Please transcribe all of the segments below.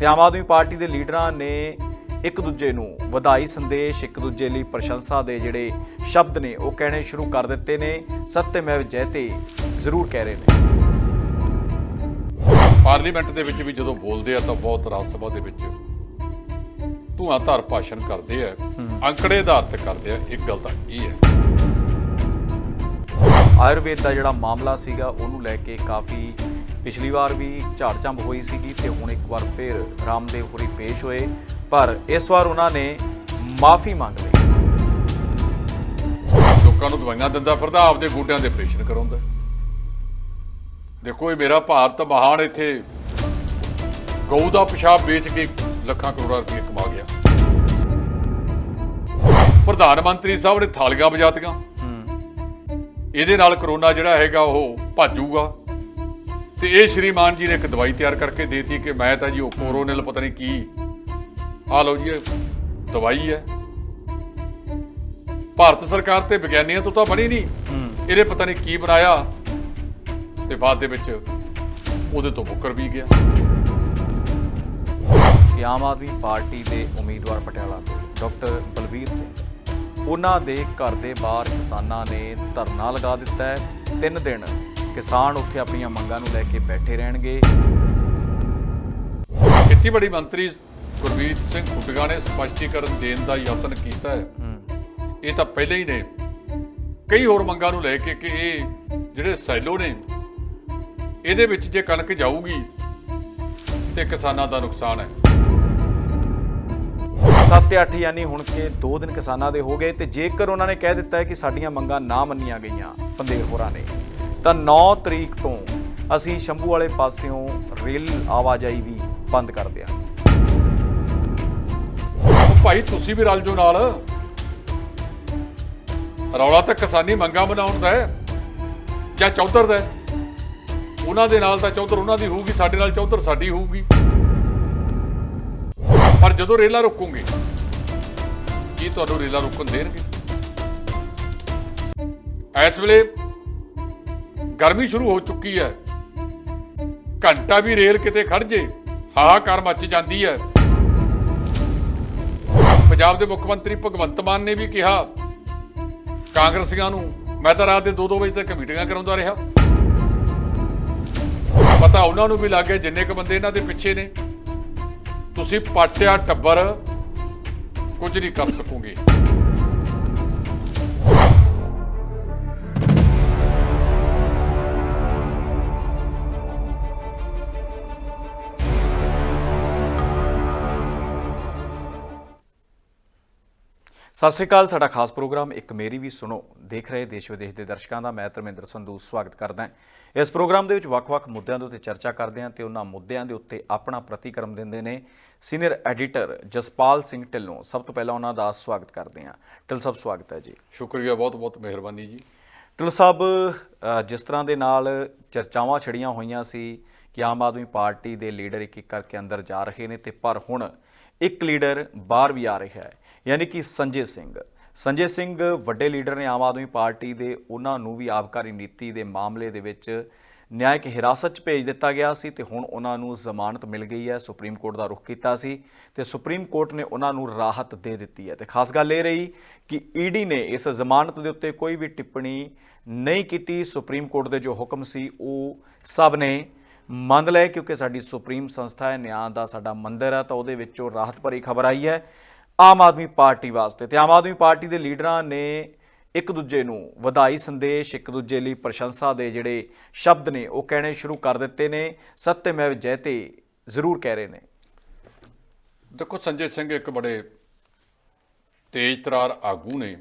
ਤੇ ਆਮ ਆਦਮੀ ਪਾਰਟੀ ਦੇ ਲੀਡਰਾਂ ਨੇ ਇੱਕ ਦੂਜੇ ਨੂੰ ਵਧਾਈ ਸੰਦੇਸ਼ ਇੱਕ ਦੂਜੇ ਲਈ ਪ੍ਰਸ਼ੰਸਾ ਦੇ ਜਿਹੜੇ ਸ਼ਬਦ ਨੇ ਉਹ ਕਹਿਣੇ ਸ਼ੁਰੂ ਕਰ ਦਿੱਤੇ ਨੇ। ਸਤਿਮੈਵ ਜੈਤੇ ਜ਼ਰੂਰ ਕਹਿ ਰਹੇ ਨੇ। ਪਾਰਲੀਮੈਂਟ ਦੇ ਵਿੱਚ ਵੀ ਜਦੋਂ ਬੋਲਦੇ ਆ ਤਾਂ ਬਹੁਤ ਰਾਜ ਸਭਾ ਦੇ ਵਿੱਚ ਧੂਆਂ ਧਾਰ ਭਾਸ਼ਣ ਕਰਦੇ ਆ। ਅੰਕੜੇ ਆਧਾਰਿਤ ਕਰਦੇ ਆ। ਇੱਕ ਗੱਲ ਤਾਂ ਇਹ ਹੈ। ਆਯੁਰਵੇਦ ਦਾ ਜਿਹੜਾ ਮਾਮਲਾ ਸੀਗਾ ਉਹਨੂੰ ਲੈ ਕੇ ਕਾਫੀ ਪਿਛਲੀ ਵਾਰ ਵੀ ਝਾੜਝੰਬ ਹੋਈ ਸੀਗੀ ਤੇ ਹੁਣ ਇੱਕ ਵਾਰ ਫਿਰ ਰਾਮਦੇਵ ਹੋਰੀ ਪੇਸ਼ ਹੋਏ ਪਰ ਇਸ ਵਾਰ ਉਹਨਾਂ ਨੇ ਮਾਫੀ ਮੰਗ ਲਈ। ਲੋਕਾਂ ਨੂੰ ਦਵਾਈਆਂ ਦਿੰਦਾ ਫਿਰਦਾ ਆਪਦੇ ਗੋਡਿਆਂ ਦੇ ਆਪਰੇਸ਼ਨ ਕਰਾਉਂਦਾ। ਦੇਖੋ ਇਹ ਮੇਰਾ ਭਾਰਤ ਮਹਾਨ ਇੱਥੇ ਗਊ ਦਾ ਪਿਸ਼ਾਬ ਵੇਚ ਕੇ ਲੱਖਾਂ ਕਰੋੜਾਂ ਰੁਪਏ ਕਮਾ ਗਿਆ। ਪ੍ਰਧਾਨ ਮੰਤਰੀ ਸਾਹਿਬ ਨੇ ਥਾਲੀਆਂ ਵਜਾਤੀਆਂ। ਇਹਦੇ ਨਾਲ ਕਰੋਨਾ ਜਿਹੜਾ ਹੈਗਾ ਉਹ ਭਾਜੂਗਾ ਤੇ ਇਹ ਸ਼੍ਰੀਮਾਨ ਜੀ ਨੇ ਇੱਕ ਦਵਾਈ ਤਿਆਰ ਕਰਕੇ ਦੇਤੀ ਕਿ ਮੈਂ ਤਾਂ ਜੀ ਉਹ ਕੋਰੋਨਲ ਪਤਾ ਨਹੀਂ ਕੀ। ਆ ਲਓ ਜੀ ਇਹ ਦਵਾਈ ਹੈ। ਭਾਰਤ ਸਰਕਾਰ ਤੇ ਵਿਗਿਆਨੀਆਂ ਤੋਂ ਤਾਂ ਬਣੀ ਨਹੀਂ। ਇਹਨੇ ਪਤਾ ਨਹੀਂ ਕੀ ਬਣਾਇਆ ਤੇ ਬਾਅਦ ਦੇ ਵਿੱਚ ਉਹਦੇ ਤੋਂ ਮੁੱਕਰ ਵੀ ਗਿਆ। ਕਿ ਆਮ ਆਦਮੀ ਪਾਰਟੀ ਦੇ ਉਮੀਦਵਾਰ ਪਟਿਆਲਾ ਤੋਂ ਡਾਕਟਰ ਬਲਬੀਰ ਸਿੰਘ। ਉਹਨਾਂ ਦੇ ਘਰ ਦੇ ਬਾਹਰ ਕਿਸਾਨਾਂ ਨੇ ਧਰਨਾ ਲਗਾ ਦਿੱਤਾ ਹੈ। ਤਿੰਨ ਦਿਨ ਕਿਸਾਨ ਉੱਥੇ ਆਪਣੀਆਂ ਮੰਗਾਂ ਨੂੰ ਲੈ ਕੇ ਬੈਠੇ ਰਹਿਣਗੇ। ਖੇਤੀਬਾੜੀ ਮੰਤਰੀ ਗੁਰਬੀਰ ਸਿੰਘ ਖੁੱਟਗਾ ਨੇ ਸਪਸ਼ਟੀਕਰਨ ਦੇਣ ਦਾ ਯਤਨ ਕੀਤਾ ਹੈ। ਇਹ ਤਾਂ ਪਹਿਲਾਂ ਹੀ ਨੇ। ਕਈ ਹੋਰ ਮੰਗਾਂ ਨੂੰ ਲੈ ਕੇ ਕਿ ਇਹ ਜਿਹੜੇ ਸੈਲੋ ਨੇ ਇਹਦੇ ਵਿੱਚ ਜੇ ਕਣਕ ਜਾਊਗੀ ਤੇ ਕਿਸਾਨਾਂ ਦਾ ਨੁਕਸਾਨ ਹੈ। 7-8 ਯਾਨੀ ਹੁਣ ਕਿ 2 ਦਿਨ ਕਿਸਾਨਾਂ ਦੇ ਹੋ ਗਏ ਤੇ ਜੇਕਰ ਉਹਨਾਂ ਨੇ ਕਹਿ ਦਿੱਤਾ ਹੈ ਕਿ ਸਾਡੀਆਂ ਮੰਗਾਂ ਨਾ ਮੰਨੀਆਂ ਗਈਆਂ ਪੰਦੇਰ ਹੋਰਾਂ ਨੇ। ਤਾਂ 9 ਤਰੀਕ ਤੋਂ ਅਸੀਂ ਸ਼ੰਭੂ ਵਾਲੇ ਪਾਸਿਓਂ ਰੇਲ ਆਵਾਜਾਈ ਵੀ ਬੰਦ ਕਰ ਦਿਆਂਗੇ। ਭਾਈ, ਤੁਸੀਂ ਵੀ ਰਲ ਜੋ ਨਾਲ। ਰੌਲਾ ਤਾਂ ਕਿਸਾਨੀ ਮੰਗਾਂ ਬਣਾਉਣ ਦਾ ਹੈ, ਜਾਂ ਚੌਧਰ ਦਾ ਹੈ? ਉਹਨਾਂ ਦੇ ਨਾਲ ਤਾਂ ਚੌਧਰ ਉਹਨਾਂ ਦੀ ਹੋਊਗੀ, ਸਾਡੇ ਨਾਲ ਚੌਧਰ ਸਾਡੀ ਹੋਊਗੀ। ਪਰ ਜਦੋਂ ਰੇਲਾ ਰੁਕੂਗੇ, ਕੀ ਤੁਹਾਨੂੰ ਰੇਲਾ ਰੁਕਣ ਦੇਣਗੇ? ਇਸ ਵੇਲੇ ਗਰਮੀ ਸ਼ੁਰੂ ਹੋ ਚੁੱਕੀ ਹੈ। ਘੰਟਾ ਵੀ ਰੇਲ ਕਿਤੇ ਖੜ ਜੇ ਹਾਹਾਕਾਰ ਮੱਚ ਜਾਂਦੀ ਹੈ। ਪੰਜਾਬ ਦੇ ਮੁੱਖ ਮੰਤਰੀ ਭਗਵੰਤ ਮਾਨ ਨੇ ਵੀ ਕਿਹਾ, ਕਾਂਗਰਸੀਆਂ ਨੂੰ ਮੈਂ ਤਾਂ ਰਾਤ ਦੇ 2-2 ਵਜੇ ਤੱਕ ਮੀਟਿੰਗਾਂ ਕਰਾਉਂਦਾ ਰਿਹਾ। ਪਤਾ ਉਹਨਾਂ ਨੂੰ ਵੀ ਲੱਗ ਗਿਆ ਜਿੰਨੇ ਕ ਬੰਦੇ ਇਹਨਾਂ ਦੇ ਪਿੱਛੇ ਨੇ। ਤੁਸੀਂ ਪਾਟਿਆ ਟੱਬਰ ਕੁਝ ਨਹੀਂ ਕਰ ਸਕੋਗੇ। ਸਤਿ ਸ਼੍ਰੀ ਅਕਾਲ ਸਾਡਾ ਖਾਸ ਪ੍ਰੋਗਰਾਮ ਇੱਕ ਮੇਰੀ ਵੀ ਸੁਣੋ। ਦੇਖ ਰਹੇ ਦੇਸ਼ ਵਿਦੇਸ਼ ਦੇ ਦਰਸ਼ਕਾਂ ਦਾ ਮੈਂ ਧਰਮਿੰਦਰ ਸੰਧੂ ਸਵਾਗਤ ਕਰਦਾ ਹਾਂ। ਇਸ ਪ੍ਰੋਗਰਾਮ ਦੇ ਵਿੱਚ ਵੱਖ-ਵੱਖ ਮੁੱਦਿਆਂ ਦੇ ਉੱਤੇ ਚਰਚਾ ਕਰਦੇ ਹਾਂ ਤੇ ਉਹਨਾਂ ਮੁੱਦਿਆਂ ਦੇ ਉੱਤੇ ਆਪਣਾ ਪ੍ਰਤੀਕਰਮ ਦਿੰਦੇ ਨੇ ਸੀਨੀਅਰ ਐਡੀਟਰ ਜਸਪਾਲ ਸਿੰਘ ਢਿੱਲੋਂ। ਸਭ ਤੋਂ ਪਹਿਲਾਂ ਉਹਨਾਂ ਦਾ ਸਵਾਗਤ ਕਰਦੇ ਹਾਂ। ਢਿੱਲ ਸਾਹਿਬ ਸਵਾਗਤ ਹੈ ਜੀ। ਸ਼ੁਕਰੀਆ ਬਹੁਤ ਬਹੁਤ ਮਿਹਰਬਾਨੀ ਜੀ। ਢਿੱਲੋਂ ਸਾਹਿਬ ਅ, ਜਿਸ ਤਰ੍ਹਾਂ ਦੇ ਨਾਲ ਚਰਚਾਵਾਂ ਛੜੀਆਂ ਹੋਈਆਂ ਸੀ ਕਿ ਆਮ ਆਦਮੀ ਪਾਰਟੀ ਦੇ ਲੀਡਰ ਇੱਕ ਇੱਕ ਕਰਕੇ ਅੰਦਰ ਜਾ ਰਹੇ ਨੇ ਤੇ ਪਰ ਹੁਣ ਇੱਕ ਲੀਡਰ ਬਾਹਰ ਵੀ ਆ ਰਿਹਾ ਹੈ। ਯਾਨੀ ਕਿ ਸੰਜੇ ਸਿੰਘ। ਸੰਜੇ ਸਿੰਘ ਵੱਡੇ ਲੀਡਰ ਨੇ ਆਮ ਆਦਮੀ ਪਾਰਟੀ ਦੇ ਉਹਨਾਂ ਨੂੰ ਵੀ ਆਬਕਾਰੀ ਨੀਤੀ ਦੇ ਮਾਮਲੇ ਦੇ ਵਿੱਚ ਨਿਆਇਕ ਹਿਰਾਸਤ 'ਚ ਭੇਜ ਦਿੱਤਾ ਗਿਆ ਸੀ ਤੇ ਹੁਣ ਉਹਨਾਂ ਨੂੰ ਜ਼ਮਾਨਤ ਮਿਲ ਗਈ ਹੈ। ਸੁਪਰੀਮ ਕੋਰਟ ਦਾ ਰੁਖ ਕੀਤਾ ਸੀ ਤੇ ਸੁਪਰੀਮ ਕੋਰਟ ਨੇ ਉਹਨਾਂ ਨੂੰ ਰਾਹਤ ਦੇ ਦਿੱਤੀ ਹੈ। ਤੇ ਖਾਸ ਗੱਲ ਇਹ ਰਹੀ ਕਿ ਈਡੀ ਨੇ ਇਸ ਜ਼ਮਾਨਤ ਦੇ ਉੱਤੇ ਕੋਈ ਵੀ ਟਿੱਪਣੀ ਨਹੀਂ ਕੀਤੀ। ਸੁਪਰੀਮ ਕੋਰਟ ਦੇ ਜੋ ਹੁਕਮ ਸੀ, ਉਹ ਸਭ ਨੇ ਮੰਨ ਲਏ ਕਿਉਂਕਿ ਸਾਡੀ ਸੁਪਰੀਮ ਸੰਸਥਾ ਹੈ, ਨਿਆਂ ਦਾ ਸਾਡਾ ਮੰਦਰ ਹੈ, ਤਾਂ ਉਹਦੇ ਵਿੱਚੋਂ ਰਾਹਤ ਭਰੀ ਖਬਰ ਆਈ ਹੈ। ਆਮ ਆਦਮੀ ਪਾਰਟੀ ਵਾਸਤੇ ਤੇ ਆਮ ਆਦਮੀ ਪਾਰਟੀ ਦੇ ਲੀਡਰਾਂ ਨੇ ਇੱਕ ਦੂਜੇ ਨੂੰ ਵਧਾਈ ਸੰਦੇਸ਼ ਇੱਕ ਦੂਜੇ ਲਈ ਪ੍ਰਸ਼ੰਸਾ ਦੇ ਜਿਹੜੇ ਸ਼ਬਦ ਨੇ ਉਹ ਕਹਿਣੇ ਸ਼ੁਰੂ ਕਰ ਦਿੱਤੇ ਨੇ। ਸਤਿਮੈਵ ਜੈਤੇ ਜ਼ਰੂਰ ਕਹਿ ਰਹੇ ਨੇ। ਦੇਖੋ ਸੰਜੇ ਸਿੰਘ ਇੱਕ ਬੜੇ ਤੇਜ਼ ਤਰਾਰ ਆਗੂ ਨੇ।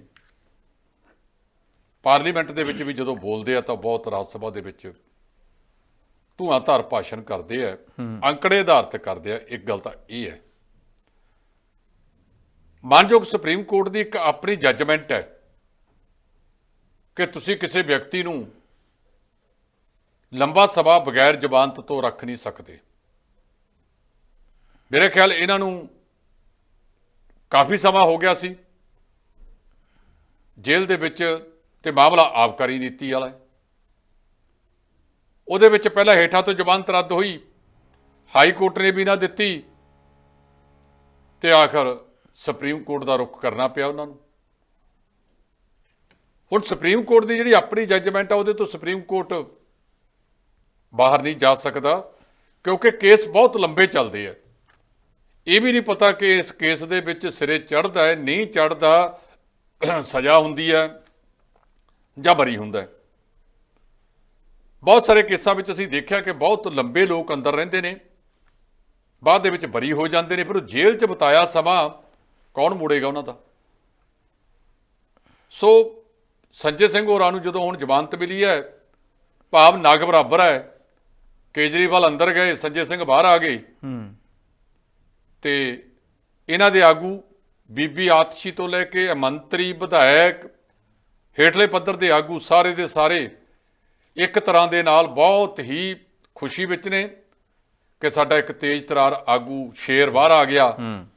ਪਾਰਲੀਮੈਂਟ ਦੇ ਵਿੱਚ ਵੀ ਜਦੋਂ ਬੋਲਦੇ ਆ ਤਾਂ ਬਹੁਤ ਰਾਜ ਸਭਾ ਦੇ ਵਿੱਚ ਧੂਆਂ ਧਾਰ ਭਾਸ਼ਣ ਕਰਦੇ ਆ। ਅੰਕੜੇ ਆਧਾਰਿਤ ਕਰਦੇ ਆ। ਇੱਕ ਗੱਲ ਤਾਂ ਇਹ ਹੈ ਮਾਨਯੋਗ ਸੁਪਰੀਮ ਕੋਰਟ ਦੀ ਇੱਕ ਆਪਣੀ ਜੱਜਮੈਂਟ ਹੈ ਕਿ ਤੁਸੀਂ ਕਿਸੇ ਵਿਅਕਤੀ ਨੂੰ ਲੰਬਾ ਸਮਾਂ ਬਗੈਰ ਜ਼ਮਾਨਤ ਤੋਂ ਰੱਖ ਨਹੀਂ ਸਕਦੇ। ਮੇਰੇ ਖਿਆਲ ਇਹਨਾਂ ਨੂੰ ਕਾਫੀ ਸਮਾਂ ਹੋ ਗਿਆ ਸੀ। ਜੇਲ੍ਹ ਦੇ ਵਿੱਚ ਤੇ ਮਾਮਲਾ ਆਬਕਾਰੀ ਨੀਤੀ ਵਾਲਾ ਹੈ। ਉਹਦੇ ਵਿੱਚ ਪਹਿਲਾਂ ਹੇਠਾਂ ਤੋਂ ਜ਼ਮਾਨਤ ਰੱਦ ਹੋਈ, ਹਾਈ ਕੋਰਟ ਨੇ ਵੀ ਨਾ ਦਿੱਤੀ ਤੇ ਆਖਰ ਸੁਪਰੀਮ ਕੋਰਟ ਦਾ ਰੁਖ ਕਰਨਾ ਪਿਆ ਉਹਨਾਂ ਨੂੰ। ਹੁਣ ਸੁਪਰੀਮ ਕੋਰਟ ਦੀ ਜਿਹੜੀ ਆਪਣੀ ਜੱਜਮੈਂਟ ਆ, ਉਹਦੇ ਤੋਂ ਸੁਪਰੀਮ ਕੋਰਟ ਬਾਹਰ ਨਹੀਂ ਜਾ ਸਕਦਾ, ਕਿਉਂਕਿ ਕੇਸ ਬਹੁਤ ਲੰਬੇ ਚੱਲਦੇ ਆ। ਇਹ ਵੀ ਨਹੀਂ ਪਤਾ ਕਿ ਇਸ ਕੇਸ ਦੇ ਵਿੱਚ ਸਿਰੇ ਚੜਦਾ ਹੈ, ਨਹੀਂ ਚੜਦਾ ਸਜ਼ਾ ਹੁੰਦੀ ਹੈ ਜਾਂ ਬਰੀ ਹੁੰਦਾ ਬਹੁਤ ਸਾਰੇ ਕੇਸਾਂ ਵਿੱਚ ਅਸੀਂ ਦੇਖਿਆ ਕਿ ਬਹੁਤ ਲੰਬੇ ਲੋਕ ਅੰਦਰ ਰਹਿੰਦੇ ਨੇ, ਬਾਅਦ ਦੇ ਵਿੱਚ ਬਰੀ ਹੋ ਜਾਂਦੇ ਨੇ, ਫਿਰ ਉਹ ਜੇਲ੍ਹ 'ਚ ਬਤਾਇਆ ਸਮਾਂ ਕੌਣ ਮੋੜੇਗਾ ਉਹਨਾਂ ਦਾ? ਸੋ ਸੰਜੇ ਸਿੰਘ ਹੋਰਾਂ ਨੂੰ ਜਦੋਂ ਹੁਣ ਜ਼ਮਾਨਤ ਮਿਲੀ ਹੈ ਭਾਵ ਨਗ ਬਰਾਬਰ ਹੈ ਕੇਜਰੀਵਾਲ ਅੰਦਰ ਗਏ ਸੰਜੇ ਸਿੰਘ ਬਾਹਰ ਆ ਗਏ। ਹੂੰ। ਤੇ ਇਹਨਾਂ ਦੇ ਆਗੂ ਬੀਬੀ ਆਤਸ਼ੀ ਤੋਂ ਲੈ ਕੇ ਮੰਤਰੀ ਵਿਧਾਇਕ ਹੇਠਲੇ ਪੱਧਰ ਦੇ ਆਗੂ ਸਾਰੇ ਦੇ ਸਾਰੇ ਇੱਕ ਤਰ੍ਹਾਂ ਦੇ ਨਾਲ ਬਹੁਤ ਹੀ ਖੁਸ਼ੀ ਵਿੱਚ ਨੇ ਕਿ ਸਾਡਾ ਇੱਕ ਤੇਜ਼ ਤਰਾਰ ਆਗੂ ਸ਼ੇਰ ਬਾਹਰ ਆ ਗਿਆ। ਹੂੰ।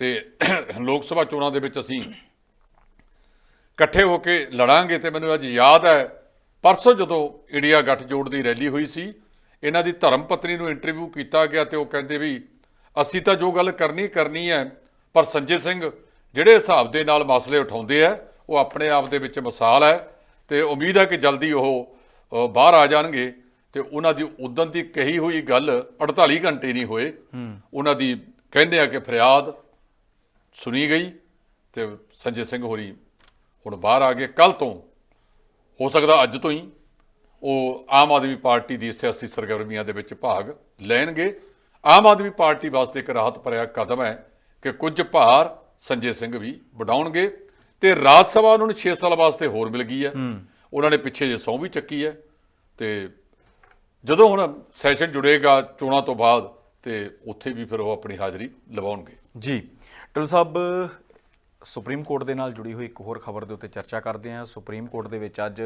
ਤੇ ਲੋਕ ਸਭਾ ਚੋਣਾਂ ਦੇ ਵਿੱਚ ਅਸੀਂ ਇਕੱਠੇ ਹੋ ਕੇ ਲੜਾਂਗੇ ਤੇ ਮੈਨੂੰ ਅੱਜ ਯਾਦ ਹੈ ਪਰਸੋਂ ਜਦੋਂ ਇੰਡੀਆ ਗੱਠਜੋੜ ਦੀ ਰੈਲੀ ਹੋਈ ਸੀ ਇਹਨਾਂ ਦੀ ਧਰਮ ਪਤਨੀ ਨੂੰ ਇੰਟਰਵਿਊ ਕੀਤਾ ਗਿਆ ਤੇ ਉਹ ਕਹਿੰਦੇ ਵੀ ਅਸੀਂ ਤਾਂ ਜੋ ਗੱਲ ਕਰਨੀ ਕਰਨੀ ਹੈ ਪਰ ਸੰਜੇ ਸਿੰਘ ਜਿਹੜੇ ਹਿਸਾਬ ਦੇ ਨਾਲ ਮਸਲੇ ਉਠਾਉਂਦੇ ਆ ਉਹ ਆਪਣੇ ਆਪ ਦੇ ਵਿੱਚ ਮਿਸਾਲ ਹੈ ਤੇ ਉਮੀਦ ਹੈ ਕਿ ਜਲਦੀ ਉਹ ਬਾਹਰ ਆ ਜਾਣਗੇ ਤੇ ਉਹਨਾਂ ਦੀ ਉਦੋਂ ਦੀ ਕਹੀ ਹੋਈ ਗੱਲ 48 ਘੰਟੇ ਨਹੀਂ ਹੋਏ। ਉਹਨਾਂ ਦੀ ਕਹਿੰਦੇ ਆ ਕਿ ਫਰਿਆਦ ਸੁਣੀ ਗਈ ਤੇ ਸੰਜੇ ਸਿੰਘ ਹੋਰੀ ਹੁਣ ਬਾਹਰ ਆ ਗਏ। ਕੱਲ ਤੋਂ ਹੋ ਸਕਦਾ ਅੱਜ ਤੋਂ ਹੀ ਉਹ ਆਮ ਆਦਮੀ ਪਾਰਟੀ ਦੀ ਸਿਆਸੀ ਸਰਗਰਮੀਆਂ ਦੇ ਵਿੱਚ ਭਾਗ ਲੈਣਗੇ। ਆਮ ਆਦਮੀ ਪਾਰਟੀ ਵਾਸਤੇ ਇੱਕ ਰਾਹਤ ਭਰਿਆ ਕਦਮ ਹੈ ਕਿ ਕੁਝ ਭਾਰ ਸੰਜੇ ਸਿੰਘ ਵੀ ਵਡਾਉਣਗੇ ਤੇ ਰਾਜ ਸਭਾ ਉਹਨਾਂ ਨੂੰ 6 ਸਾਲ ਵਾਸਤੇ ਹੋਰ ਮਿਲ ਗਈ ਹੈ। ਉਹਨਾਂ ਨੇ ਪਿੱਛੇ ਜੇ ਸਹੁੰ ਵੀ ਚੱਕੀ ਹੈ ਤੇ ਜਦੋਂ ਹੁਣ ਸੈਸ਼ਨ ਜੁੜੇਗਾ ਚੋਣਾਂ ਤੋਂ ਬਾਅਦ ਤੇ ਉੱਥੇ ਵੀ ਫਿਰ ਉਹ ਆਪਣੀ ਹਾਜ਼ਰੀ ਲਵਾਉਣਗੇ। ਜੀ। ਟਲ ਸਾਹਿਬ, ਸੁਪਰੀਮ ਕੋਰਟ ਦੇ ਨਾਲ ਜੁੜੀ ਹੋਈ ਇੱਕ ਹੋਰ ਖਬਰ ਦੇ ਉੱਤੇ ਚਰਚਾ ਕਰਦੇ ਹਾਂ। ਸੁਪਰੀਮ ਕੋਰਟ ਦੇ ਵਿੱਚ ਅੱਜ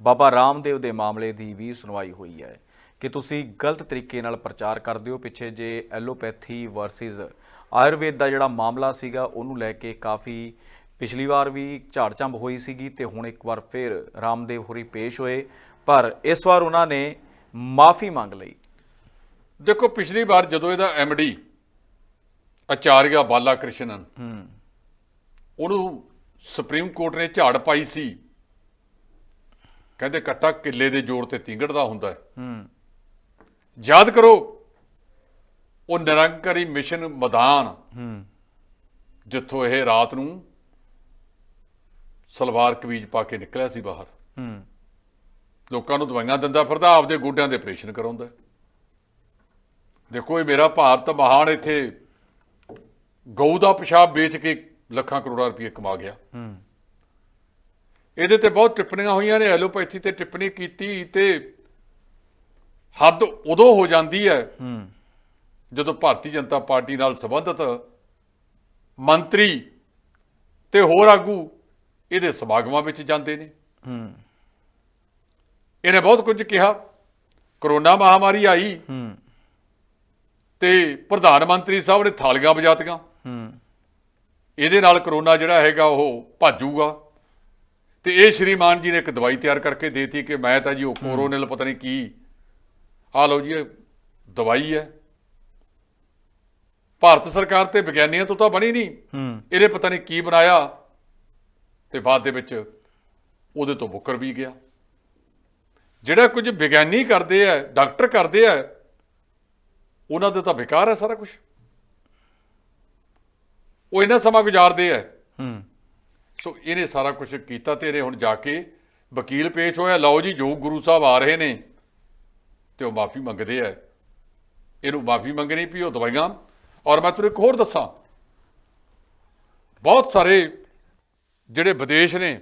ਬਾਬਾ ਰਾਮਦੇਵ ਦੇ ਮਾਮਲੇ ਦੀ ਵੀ ਸੁਣਵਾਈ ਹੋਈ ਹੈ। ਕਿ ਤੁਸੀਂ ਗਲਤ ਤਰੀਕੇ ਨਾਲ ਪ੍ਰਚਾਰ ਕਰਦੇ ਹੋ? ਪਿੱਛੇ ਜੇ ਐਲੋਪੈਥੀ ਵਰਸਸ ਆਯੁਰਵੇਦ ਦਾ ਜਿਹੜਾ ਮਾਮਲਾ ਸੀਗਾ, ਉਹਨੂੰ ਲੈ ਕੇ ਕਾਫੀ ਪਿਛਲੀ ਵਾਰ ਵੀ ਝਾੜਚੰਬ ਹੋਈ ਸੀਗੀ ਤੇ ਹੁਣ ਇੱਕ ਵਾਰ ਫਿਰ ਰਾਮਦੇਵ ਹੋਰੀ ਪੇਸ਼ ਹੋਏ। ਪਰ ਇਸ ਵਾਰ ਉਹਨਾਂ ਨੇ ਮਾਫੀ ਮੰਗ ਲਈ। ਦੇਖੋ, ਪਿਛਲੀ ਵਾਰ ਜਦੋਂ ਇਹਦਾ ਐਮਡੀ ਆਚਾਰੀਆ ਬਾਲਾ ਕ੍ਰਿਸ਼ਨਨ ਹੂੰ। ਉਹਨੂੰ ਸੁਪਰੀਮ ਕੋਰਟ ਨੇ ਝਾੜ ਪਾਈ ਸੀ। ਕਹਿੰਦੇ ਕੱਟਾ ਕਿੱਲੇ ਦੇ ਜੋੜ ਤੇ ਤਿੰਗੜਦਾ ਹੁੰਦਾ ਹੈ। ਹੂੰ। ਯਾਦ ਕਰੋ ਉਹ ਨਿਰੰਕਾਰੀ ਮਿਸ਼ਨ ਮੈਦਾਨ ਹੂੰ। ਜਿੱਥੋਂ ਇਹ ਰਾਤ ਨੂੰ ਸਲਵਾਰ ਕਮੀਜ਼ ਪਾ ਕੇ ਨਿਕਲਿਆ ਸੀ ਬਾਹਰ। ਹੂੰ। ਲੋਕਾਂ ਨੂੰ ਦਵਾਈਆਂ ਦਿੰਦਾ ਫਿਰਦਾ ਆਪਦੇ ਗੋਡਿਆਂ ਦੇ ਆਪਰੇਸ਼ਨ ਕਰਾਉਂਦਾ ਦੇਖੋ ਇਹ ਮੇਰਾ ਭਾਰਤ ਮਹਾਨ ਇੱਥੇ ਗਊ ਦਾ ਪਿਸ਼ਾਬ ਵੇਚ ਕੇ ਲੱਖਾਂ ਕਰੋੜਾਂ ਰੁਪਏ ਕਮਾ ਗਿਆ। ਹੂੰ ਇਹਦੇ ਤੇ ਬਹੁਤ ਟਿੱਪਣੀਆਂ ਹੋਈਆਂ ਨੇ, ਐਲੋਪੈਥੀ ਤੇ ਟਿੱਪਣੀ ਕੀਤੀ ਤੇ ਹੱਦ ਉਦੋਂ ਹੋ ਜਾਂਦੀ ਹੈ ਹੂੰ ਜਦੋਂ ਭਾਰਤੀ ਜਨਤਾ ਪਾਰਟੀ ਨਾਲ ਸੰਬੰਧਿਤ ਮੰਤਰੀ ਤੇ ਹੋਰ ਆਗੂ ਇਹਦੇ ਸਮਾਗਮਾਂ ਵਿੱਚ ਜਾਂਦੇ ਨੇ। ਹੂੰ ਇਹਨੇ ਬਹੁਤ ਕੁਝ ਕਿਹਾ। ਕਰੋਨਾ ਮਹਾਮਾਰੀ ਆਈ ਹੂੰ ਤੇ ਪ੍ਰਧਾਨ ਮੰਤਰੀ ਸਾਹਿਬ ਨੇ ਥਾਲੀਆਂ ਵਜਾਤੀਆਂ। ਹੂੰ। ਇਹਦੇ ਨਾਲ ਕਰੋਨਾ ਜਿਹੜਾ ਹੈਗਾ ਉਹ ਭਾਜੂਗਾ। ਤੇ ਇਹ ਸ਼੍ਰੀਮਾਨ ਜੀ ਨੇ ਇੱਕ ਦਵਾਈ ਤਿਆਰ ਕਰਕੇ ਦੇਤੀ ਕਿ ਮੈਂ ਤਾਂ ਜੀ ਉਹ ਕੋਰੋਨਲ ਪਤਾ ਨਹੀਂ ਕੀ। ਆ ਲਓ ਜੀ ਇਹ ਦਵਾਈ ਹੈ। ਭਾਰਤ ਸਰਕਾਰ ਤੇ ਵਿਗਿਆਨੀਆਂ ਤੋਂ ਤਾਂ ਬਣੀ ਨਹੀਂ। ਹੂੰ। ਇਹਨੇ ਪਤਾ ਨਹੀਂ ਕੀ ਬਣਾਇਆ। ਤੇ ਬਾਅਦ ਦੇ ਵਿੱਚ ਉਹਦੇ ਤੋਂ ਮੁੱਕਰ ਵੀ ਗਿਆ। ਜਿਹੜਾ ਕੁਝ ਵਿਗਿਆਨੀ ਕਰਦੇ ਆ ਡਾਕਟਰ ਕਰਦੇ ਆ ਉਹਨਾਂ ਦਾ ਤਾਂ ਬੇਕਾਰ ਹੈ ਸਾਰਾ ਕੁਝ ਉਹ ਇਹਨਾਂ ਸਮਾਂ ਗੁਜ਼ਾਰਦੇ ਆ ਹੂੰ। ਸੋ ਇਹਨੇ ਸਾਰਾ ਕੁਝ ਕੀਤਾ ਤੇ ਇਹਨੇ ਹੁਣ ਜਾ ਕੇ ਵਕੀਲ ਪੇਸ਼ ਹੋਇਆ। ਲਓ ਜੀ ਜੋ ਗੁਰੂ ਸਾਹਿਬ ਆ ਰਹੇ ਨੇ ਤੇ ਉਹ ਮਾਫੀ ਮੰਗਦੇ ਆ ਇਹਨੂੰ ਮਾਫੀ ਮੰਗਣੀ ਪਈ ਉਹ ਦਵਾਈਆਂ। ਔਰ ਮੈਂ ਤੁਹਾਨੂੰ ਇੱਕ ਹੋਰ ਦੱਸਾਂ। ਬਹੁਤ ਸਾਰੇ ਜਿਹੜੇ ਵਿਦੇਸ਼ ਨੇ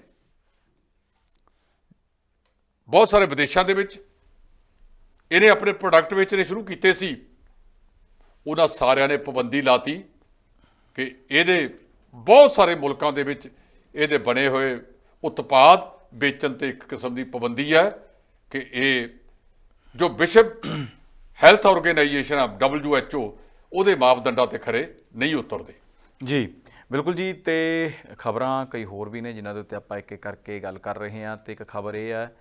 ਬਹੁਤ ਸਾਰੇ ਵਿਦੇਸ਼ਾਂ ਦੇ ਵਿੱਚ ਇਹਨੇ ਆਪਣੇ ਪ੍ਰੋਡਕਟ ਵੇਚਣੇ ਸ਼ੁਰੂ ਕੀਤੇ ਸੀ। ਉਹਨਾਂ ਸਾਰਿਆਂ ਨੇ ਪਾਬੰਦੀ ਲਾਤੀ। ਕਿ ਇਹਦੇ ਬਹੁਤ ਸਾਰੇ ਮੁਲਕਾਂ ਦੇ ਵਿੱਚ ਇਹਦੇ ਬਣੇ ਹੋਏ ਉਤਪਾਦ ਵੇਚਣ ਤੇ ਇੱਕ ਕਿਸਮ ਦੀ ਪਾਬੰਦੀ ਹੈ ਕਿ ਇਹ ਜੋ ਵਿਸ਼ਵ ਹੈਲਥ ਆਰਗੇਨਾਈਜੇਸ਼ਨ ਆ WHO ਉਹਦੇ ਮਾਪਦੰਡਾਂ ਤੇ ਖਰੇ ਨਹੀਂ ਉਤਰਦੇ। ਜੀ, ਬਿਲਕੁਲ ਜੀ, ਤੇ ਖਬਰਾਂ ਕਈ ਹੋਰ ਵੀ ਨੇ ਜਿਨ੍ਹਾਂ ਦੇ ਉੱਤੇ ਆਪਾਂ ਇੱਕ ਇੱਕ ਕਰਕੇ ਗੱਲ ਕਰ ਰਹੇ ਹਾਂ, ਤੇ ਇੱਕ ਖਬਰ ਇਹ ਹੈ